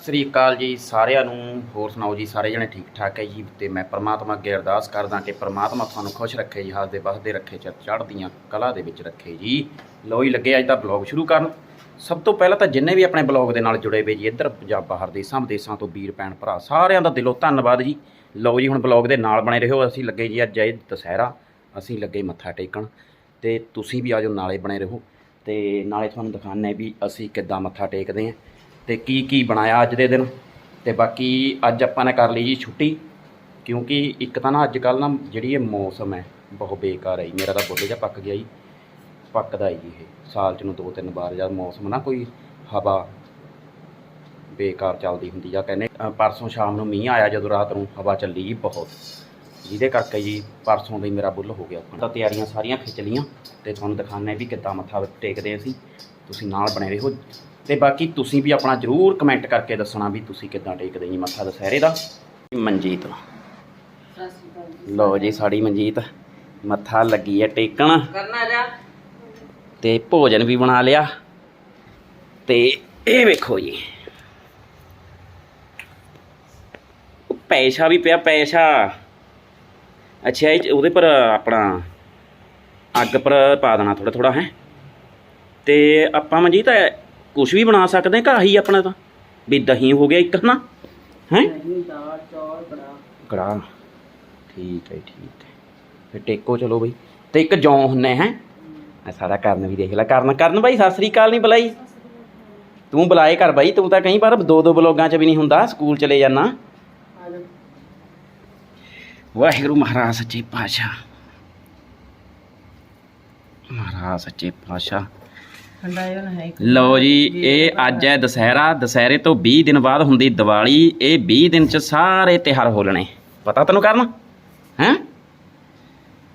ਸਤਿ ਸ੍ਰੀ ਅਕਾਲ ਜੀ ਸਾਰਿਆਂ ਨੂੰ। ਹੋਰ ਸੁਣਾਓ ਜੀ, ਸਾਰੇ ਜਣੇ ਠੀਕ ਠਾਕ ਹੈ ਜੀ? ਤੇ ਮੈਂ ਪ੍ਰਮਾਤਮਾ ਅੱਗੇ ਅਰਦਾਸ ਕਰਦਾ ਕਿ ਪ੍ਰਮਾਤਮਾ ਤੁਹਾਨੂੰ ਖੁਸ਼ ਰੱਖੇ ਜੀ, ਹੱਸਦੇ ਵਸਦੇ ਰੱਖੇ ਚੜ੍ਹਦੀਆਂ ਕਲਾ ਦੇ ਵਿੱਚ ਰੱਖੇ ਜੀ। ਲੋ ਹੀ ਲੱਗੇ ਅੱਜ ਦਾ ਬਲੌਗ ਸ਼ੁਰੂ ਕਰਨ। ਸਭ ਤੋਂ ਪਹਿਲਾਂ ਤਾਂ ਜਿੰਨੇ ਵੀ ਆਪਣੇ ਬਲੌਗ ਦੇ ਨਾਲ ਜੁੜੇ ਹੋਏ ਜੀ, ਇੱਧਰ ਪੰਜਾਬ ਬਾਹਰ ਦੇਸਾਂ ਵਿਦੇਸਾਂ ਤੋਂ ਵੀਰ, ਭੈਣ, ਭਰਾ, ਸਾਰਿਆਂ ਦਾ ਦਿਲੋਂ ਧੰਨਵਾਦ ਜੀ। ਲਓ ਜੀ, ਹੁਣ ਬਲੌਗ ਦੇ ਨਾਲ ਬਣੇ ਰਹੋ। ਅਸੀਂ ਲੱਗੇ ਜੀ ਅੱਜ ਇਹ ਦੁਸਹਿਰਾ। ਅਸੀਂ ਲੱਗੇ ਮੱਥਾ ਟੇਕਣ। ਤੇ ਤੁਸੀਂ ਵੀ ਆਜੋ ਨਾਲੇ ਬਣੇ ਰਹੋ। ਤੇ ਨਾਲੇ ਤੁਹਾਨੂੰ ਦਿਖਾਉਂਦੇ ਵੀ ਅਸੀਂ ਕਿੱਦਾਂ ਮੱਥਾ ਟੇਕਦੇ ਆਂ ਤੇ ਕੀ ਕੀ ਬਣਾਇਆ ਅੱਜ ਦੇ ਦਿਨ। ਤੇ ਬਾਕੀ ਅੱਜ ਆਪਾਂ ਨੇ ਕਰ ਲਈ ਜੀ ਛੁੱਟੀ, ਕਿਉਂਕਿ ਇੱਕ ਤਾਂ ਨਾ ਅੱਜ ਕੱਲ ਨਾ ਜਿਹੜੀ ਇਹ ਮੌਸਮ ਹੈ, ਬਹੁਤ ਬੇਕਾਰ ਹੈ ਜੀ। ਮੇਰਾ ਤਾਂ ਬੁੱਲ ਜਿਹਾ ਪੱਕ ਗਿਆ ਜੀ। ਪੱਕਦਾ ਹੈ ਜੀ ਇਹ। ਸਾਲ ਚ ਨੂੰ ਦੋ ਤਿੰਨ ਵਾਰ ਜਦ ਮੌਸਮ ਨਾ ਕੋਈ ਹਵਾ ਬੇਕਾਰ ਚੱਲਦੀ ਹੁੰਦੀ ਆ, ਕਹਿੰਦੇ ਪਰਸੋਂ ਸ਼ਾਮ ਨੂੰ ਮੀਂਹ ਆਇਆ ਜਦੋਂ ਰਾਤ ਨੂੰ ਹਵਾ ਚੱਲੀ ਜੀ ਬਹੁਤ। ਜਿਹਦੇ ਕਰਕੇ ਜੀ ਪਰਸੋਂ ਦਾ ਹੀ ਮੇਰਾ ਬੁੱਲ ਹੋ ਗਿਆ ਤਾਂ ਤਿਆਰੀਆਂ ਸਾਰੀਆਂ ਖਿੱਚ ਲੀਆਂ ਤੇ ਤੁਹਾਨੂੰ ਦਿਖਾਉਂਦੇ ਵੀ ਕਿੱਦਾਂ ਮੱਥਾ ਟੇਕਦੇ ਅਸੀਂ। ਤੁਸੀਂ ਨਾਲ ਬਣੇ ਰਹੋ। ਤੇ ਬਾਕੀ ਤੁਸੀਂ ਵੀ ਆਪਣਾ ਜਰੂਰ ਕਮੈਂਟ ਕਰਕੇ ਦੱਸਣਾ ਵੀ ਤੁਸੀਂ ਕਿੱਦਾਂ ਟੇਕਦੇ ਜੀ ਮੱਥਾ ਦੁਸਹਿਰੇ ਦਾ। ਮਨਜੀਤ ਲਓ ਜੀ ਸਾਡੀ ਮਨਜੀਤ ਮੱਥਾ ਲੱਗੀ ਹੈ ਟੇਕਣ। ਕਰਨਾ ਜਾ। ਤੇ ਭੋਜਨ ਵੀ ਬਣਾ ਲਿਆ। ਤੇ ਇਹ ਵੇਖੋ ਜੀ। ਪੈਸਾ ਵੀ ਪਿਆ ਪੈਸਾ। ਅੱਛਾ ਇਹ ਉਹਦੇ ਪਰ ਆਪਣਾ ਅੱਗ ਪਰ ਪਾ ਦੇਣਾ ਥੋੜਾ ਥੋੜਾ ਹੈ। ਤੇ ਆਪਾਂ ਮਨਜੀਤ ਕੁਝ ਵੀ ਬਣਾ ਸਕਦੇ ਕਾ ਹੀ ਆਪਣਾ ਤਾਂ। ਵੀ ਦਹੀਂ ਹੋ ਗਿਆ ਇੱਕ ਨਾ ਹੈ? ਦਾਲ ਚੌਲ ਬੜਾ ਕੜਾ ਠੀਕ ਹੈ ਠੀਕ ਹੈ। ਫਿਰ ਟੇਕੋ ਚਲੋ ਬਈ। ਤੇ ਇੱਕ ਜੌਂ ਹੁੰਨੇ ਹੈ? ਆ ਸਾਡਾ ਕਰਨ ਵੀ ਦੇਖ ਲੈ ਕਰਨ ਕਰਨ ਬਾਈ, ਸਤਿ ਸ੍ਰੀ ਅਕਾਲ ਨਹੀਂ ਬੁਲਾਈ। ਤੂੰ ਬੁਲਾਏ ਕਰ ਬਾਈ, ਤੂੰ ਤਾਂ ਕਈ ਵਾਰ ਦੋ ਦੋ ਬਲੋਗਾਂ 'ਚ ਵੀ ਨਹੀਂ ਹੁੰਦਾ, ਸਕੂਲ ਚਲੇ ਜਾਣਾ ਵਾਹਿਗੁਰੂ ਮਹਾਰਾਜ, ਸੱਚੇ ਪਾਤਸ਼ਾਹ। ਮਹਾਰਾਜ, ਸੱਚੇ ਪਾਤਸ਼ਾਹ। ਲਓ ਜੀ ਇਹ ਅੱਜ ਹੈ ਦੁਸਹਿਰਾ। ਦੁਸਹਿਰੇ ਤੋਂ 20 ਦਿਨ ਬਾਅਦ ਹੁੰਦੀ ਦੀਵਾਲੀ। ਇਹ 20 ਦਿਨ ਚ ਸਾਰੇ ਤਿਉਹਾਰ ਹੋਲਣੇ ਪਤਾ ਤੈਨੂੰ ਕਰਨਾ? ਹੈ?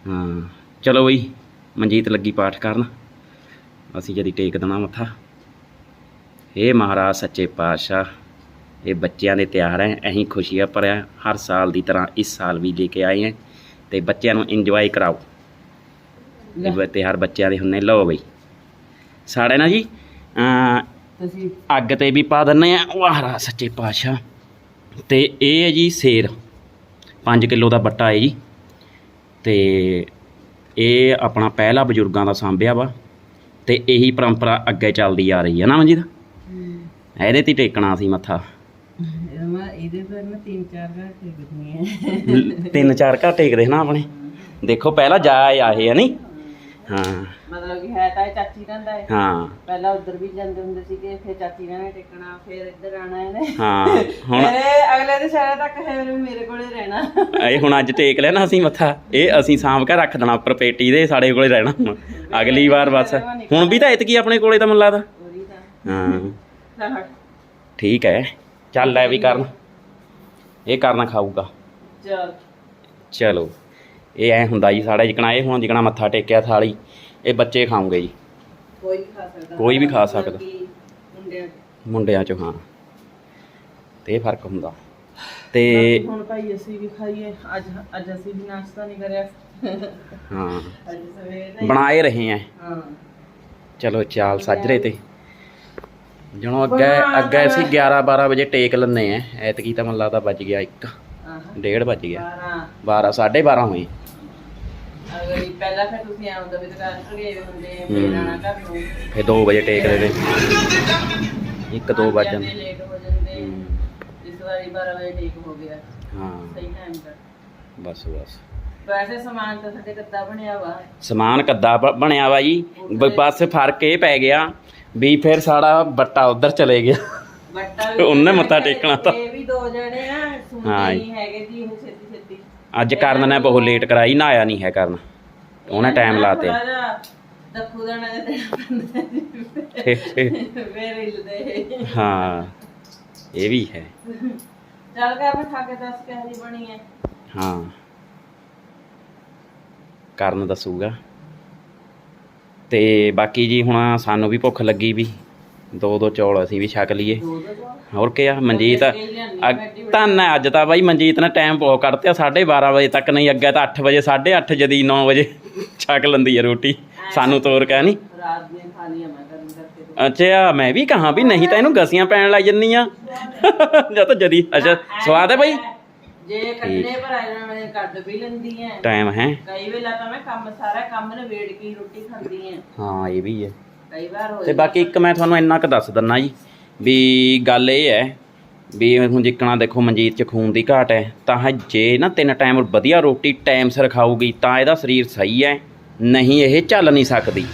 ਹਾਂ। ਚਲੋ ਬਈ ਮਨਜੀਤ ਲੱਗੀ ਪਾਠ ਕਰਨ। ਅਸੀਂ ਜਦੀ ਟੇਕ ਦੇਣਾ ਮੱਥਾ। ਇਹ ਮਹਾਰਾਜ ਸੱਚੇ ਪਾਤਸ਼ਾਹ ਇਹ ਬੱਚਿਆਂ ਦੇ ਤਿਉਹਾਰ ਹੈ ਅਸੀਂ ਖੁਸ਼ੀਆਂ ਭਰਿਆ। ਹਰ ਸਾਲ ਦੀ ਤਰ੍ਹਾਂ ਇਸ ਸਾਲ ਵੀ ਲੈ ਕੇ ਆਏ ਹਾਂ ਤੇ ਬੱਚਿਆਂ ਨੂੰ ਇੰਜੋਏ ਕਰਾਓ। ਇਹ ਤਿਉਹਾਰ ਬੱਚਿਆਂ ਦੇ ਹੁੰਨੇ ਲਓ ਬਈ। ਸਾਡੇ ਨਾ ਜੀ? ਅੱਗ ਤੇ ਵੀ ਪਾ ਦਿੰਨੇ ਆ। ਵਾਹਰਾ ਸੱਚੇ ਪਾਤਸ਼ਾਹ। ਤੇ ਇਹ ਹੈ ਜੀ ਸੇਰ। 5 ਕਿਲੋ ਦਾ ਬੱਟਾ ਹੈ ਜੀ। ਤੇ ਇਹ ਆਪਣਾ ਪਹਿਲਾ ਬਜ਼ੁਰਗਾਂ ਦਾ ਸਾਂਭਿਆ ਵਾ। ਤੇ ਇਹੀ ਪਰੰਪਰਾ ਅੱਗੇ ਚੱਲਦੀ ਆ ਰਹੀ ਹੈ ਨਾ ਮਨਜੀਤ? ਇਹਦੇ ਤੇ ਹੀ ਟੇਕਣਾ ਸੀ ਮੱਥਾ। ਇਹਦੇ ਪਰ ਮੈਂ ਤਿੰਨ ਚਾਰ ਘਰ ਟੇਕਦੀ ਹੈ ਤਿੰਨ ਚਾਰ ਘਰ ਟੇਕਦੇ ਨਾ ਆਪਣੇ। ਦੇਖੋ ਪਹਿਲਾਂ ਜਾ ਆਏ ਆ ਨਹੀਂ ਹਾਂ। ਮਤਲਬ ਕਿ ਹੈ ਤਾਂ ਇਹ ਚਾਚੀ ਦਾ ਹੈ। ਹਾਂ। ਪਹਿਲਾਂ ਉਧਰ ਵੀ ਜਾਂਦੇ ਹੁੰਦੇ ਸੀਗੇ ਫਿਰ ਚਾਚੀ ਨੇ ਟੇਕਣਾ ਫਿਰ ਇੱਧਰ ਆਣਾ ਇਹਨੇ। ਹਾਂ ਹੁਣ ਇਹ ਅਗਲੇ ਦੇ ਸ਼ਹਿਰ ਤੱਕ ਹੈ ਮੇਰੇ ਕੋਲੇ ਰਹਿਣਾ। ਇਹ ਹੁਣ ਅੱਜ ਟੇਕ ਲੈਣਾ ਅਸੀਂ ਮੱਥਾ ਇਹ ਅਸੀਂ ਸਾਂਭ ਕੇ ਰੱਖ ਦੇਣਾ ਉੱਪਰ ਪੇਟੀ ਦੇ ਸਾਡੇ ਕੋਲੇ ਰਹਿਣਾ ਹੁਣ। ਅਗਲੀ ਵਾਰ ਬਸ। ਹੁਣ ਵੀ ਤਾਂ ਇਤਕੀ ਆਪਣੇ ਕੋਲੇ ਤਾਂ ਮੈਨੂੰ ਲੱਗਦਾ। ਹਾਂ। ਠੀਕ ਹੈ। ਚੱਲ ਲੈ ਵੀ ਕਰਨ। ਇਹ ਕਰਨਾ ਖਾਊਗਾ। ਚਲ। ਚਲੋ। ਇਹ ਐ ਹੁੰਦਾ ਜੀ ਸਾਡਾ ਜਿਕਣਾ ਇਹ ਹੁਣ ਜਿਕਣਾ ਮੱਥਾ ਟੇਕਿਆ ਥਾਲੀ ਇਹ ਬੱਚੇ ਖਾਉਂਗੇ ਜੀ। ਕੋਈ ਵੀ ਖਾ ਸਕਦਾ। ਕੋਈ ਵੀ ਖਾ ਸਕਦਾ। ਕਿ ਮੁੰਡਿਆਂ ਮੁੰਡਿਆਂ ਚ ਹਾਂ। ਤੇ ਇਹ ਫ਼ਰਕ ਹੁੰਦਾ। ਤੇ ਹੁਣ ਭਾਈ ਅਸੀਂ ਵੀ ਖਾਈਏ। ਅੱਜ ਅੱਜ ਅਸੀਂ ਵੀ ਨਾਸ਼ਤਾ ਨਹੀਂ ਕਰਿਆ। ਹਾਂ। ਅੱਜ ਸਵੇਰੇ ਦਾ ਹੀ- ਬਣਾਏ ਰਹੇ ਆ ਹਾਂ। ਚਲੋ ਚਾਲ ਸਾਜਰੇ ਤੇ। ਜਦੋਂ ਅੱਗੇ ਅੱਗੇ ਅਸੀਂ 11 12 ਵਜੇ ਟੇਕ ਲੈਂਦੇ ਆ ਐਤਕੀ ਤਾਂ ਮੈਨੂੰ ਲੱਗਦਾ ਵੱਜ ਗਿਆ 1 ਆਹ। ਡੇਢ ਵੱਜ ਗਿਆ। 12 12 12:30 ਹੋਏ ਅਗਰ ਇਹ ਪਹਿਲਾਂ ਫਿਰ ਤੁਸੀਂ ਆਉਂਦਾ ਵੀ ਦੁਕਾਨ ਤੋਂ ਗਏ ਹੁੰਦੇ ਹੂੰ। ਫਿਰ ਆਣਾ ਘਰ ਨੂੰ। ਫੇ 2 ਵਜੇ ਟੇਕਦੇ ਨੇ 1 2 ਵੱਜ ਜਾਂਦੇ। ਜਾਂਦੇ ਲੇਟ ਹੋ ਜਾਂਦੇ। ਹੂੰ, ਇਸ ਵਾਰੀ 12 ਵਜੇ ਠੀਕ ਹੋ ਗਿਆ। ਹਾਂ। ਸਹੀ ਟਾਈਮ ਤੇ। ਬਸ ਬਸ। ਵੈਸੇ ਸਮਾਨ ਤਾਂ ਸਾਡੇ ਕੱਦਾ ਬਣਿਆ ਵਾ? ਸਮਾਨ ਕੱਦਾ ਬ- ਬਣਿਆ ਵਾ ਜੀ? ਬ- ਬਸ ਫ਼ਰਕ ਇਹ ਪੈ ਗਿਆ ਵੀ ਫਿਰ ਸਾਡਾ ਬੱਟਾ ਉਧਰ ਚਲੇ ਗਿਆ। ਬੱਟਾ ਉਹਨੇ ਮੱਥਾ ਟੇਕਣਾ ਤਾਂ। ਇਹ ਵੀ ਦੋ ਜਣੇ ਆ ਸੁਣਦੇ ਹਾਂ। ਨਹੀਂ ਹੈਗੇ ਜੀ ਛੇਤੀ ਛੇਤੀ ਅੱਜ ਕਰਨ ਨੇ ਬਹੁਤ ਲੇਟ ਕਰਾਈ ਨਾ ਆਇਆ ਨਹੀਂ ਹੈ ਕਰਨ। ਉਹਨੇ ਟਾਈਮ ਲਾਤੇ। ਦੱਖੂ ਹਾਂ ਇਹ। ਵੀ ਹੈ। ਚੱਲ ਮੈਂ ਖਾ ਕੇ ਦੱਸ ਕੇ ਹਰੀ ਬਣੀ ਹੈ। ਹਾਂ। ਕਰਨ ਦੱਸੂਗਾ। ਤੇ ਬਾਕੀ ਜੀ ਹੁਣ ਸਾਨੂੰ ਵੀ ਭੁੱਖ ਲੱਗੀ ਵੀ। ਦੋ ਦੋ ਚੌਲ ਅਸੀਂ ਵੀ ਛਕ ਲਈਏ। ਹੋਰ ਕੀ ਆ ਮਨਜੀਤ। ਧੰਨ ਹੈ ਅੱਜ ਤਾਂ ਬਾਈ ਮਨਜੀਤ ਨੇ ਟਾਈਮ ਬਹੁਤ ਕੱਢਤਿਆ 12:30 ਵਜੇ ਤੱਕ ਨਹੀਂ ਅੱਗੇ ਤਾਂ 8 ਵਜੇ 8:30 ਜਦੀ 9 ਵਜੇ ਛਕ ਲੈਂਦੀ ਹੈ ਰੋਟੀ। ਸਾਨੂੰ ਤੋਰ ਕੇ ਨਹੀਂ ਰਾਤ ਦੀਆਂ ਖਾ ਲੀਆਂ ਮੈਂ ਗਰਮ ਕਰਕੇ ਅੱਛਾ ਮੈਂ ਵੀ ਕਹਾਂ ਵੀ ਨਹੀਂ ਤਾਂ ਇਹਨੂੰ ਗਸੀਆਂ ਪੈਣ ਲੱਗ ਜੰਨੀਆਂ ਜਾਂ ਤਾਂ ਜਦੀ ਅੱਛਾ ਸਵਾਦ ਹੈ ਬਾਈ? ਜੇ ਕੱਢਨੇ ਪਰ ਆਇਆਂ ਮੈਂ ਕੱਢ ਵੀ ਲੈਂਦੀ ਐ। ਟਾਈਮ ਹੈ। ਕਈ ਵੇਲਾ ਤਾਂ ਮੈਂ ਕੰਮ ਸਾਰਾ ਕੰਮ ਨਵੇੜ ਕੇ ਹੀ ਰੋਟੀ ਖਾਂਦੀ ਐ। ਹਾਂ ਇਹ ਵੀ ਹੈ ਕਈ ਵਾਰ ਹੋ ਤੇ ਬਾਕੀ ਇੱਕ ਮੈਂ ਤੁਹਾਨੂੰ ਇੰਨਾ ਕੁ ਦੱਸ ਦਿੰਨਾ ਜੀ ਵੀ ਗੱਲ ਇਹ ਹੈ ਵੀ ਹੁਣ ਜਿੱਕਣਾ ਦੇਖੋ ਮਨਜੀਤ ਚ ਖੂਨ ਦੀ ਘਾਟ ਹੈ ਤਾਂ ਜੇ ਨਾ ਤਿੰਨ ਟਾਈਮ ਵਧੀਆ ਰੋਟੀ ਟਾਈਮ ਸਿਰ ਖਾਊਗੀ ਤਾਂ ਇਹਦਾ ਸਰੀਰ ਸਹੀ ਹੈ ਨਹੀਂ ਇਹ ਚੱਲ ਨਹੀਂ ਸਕਦੀ।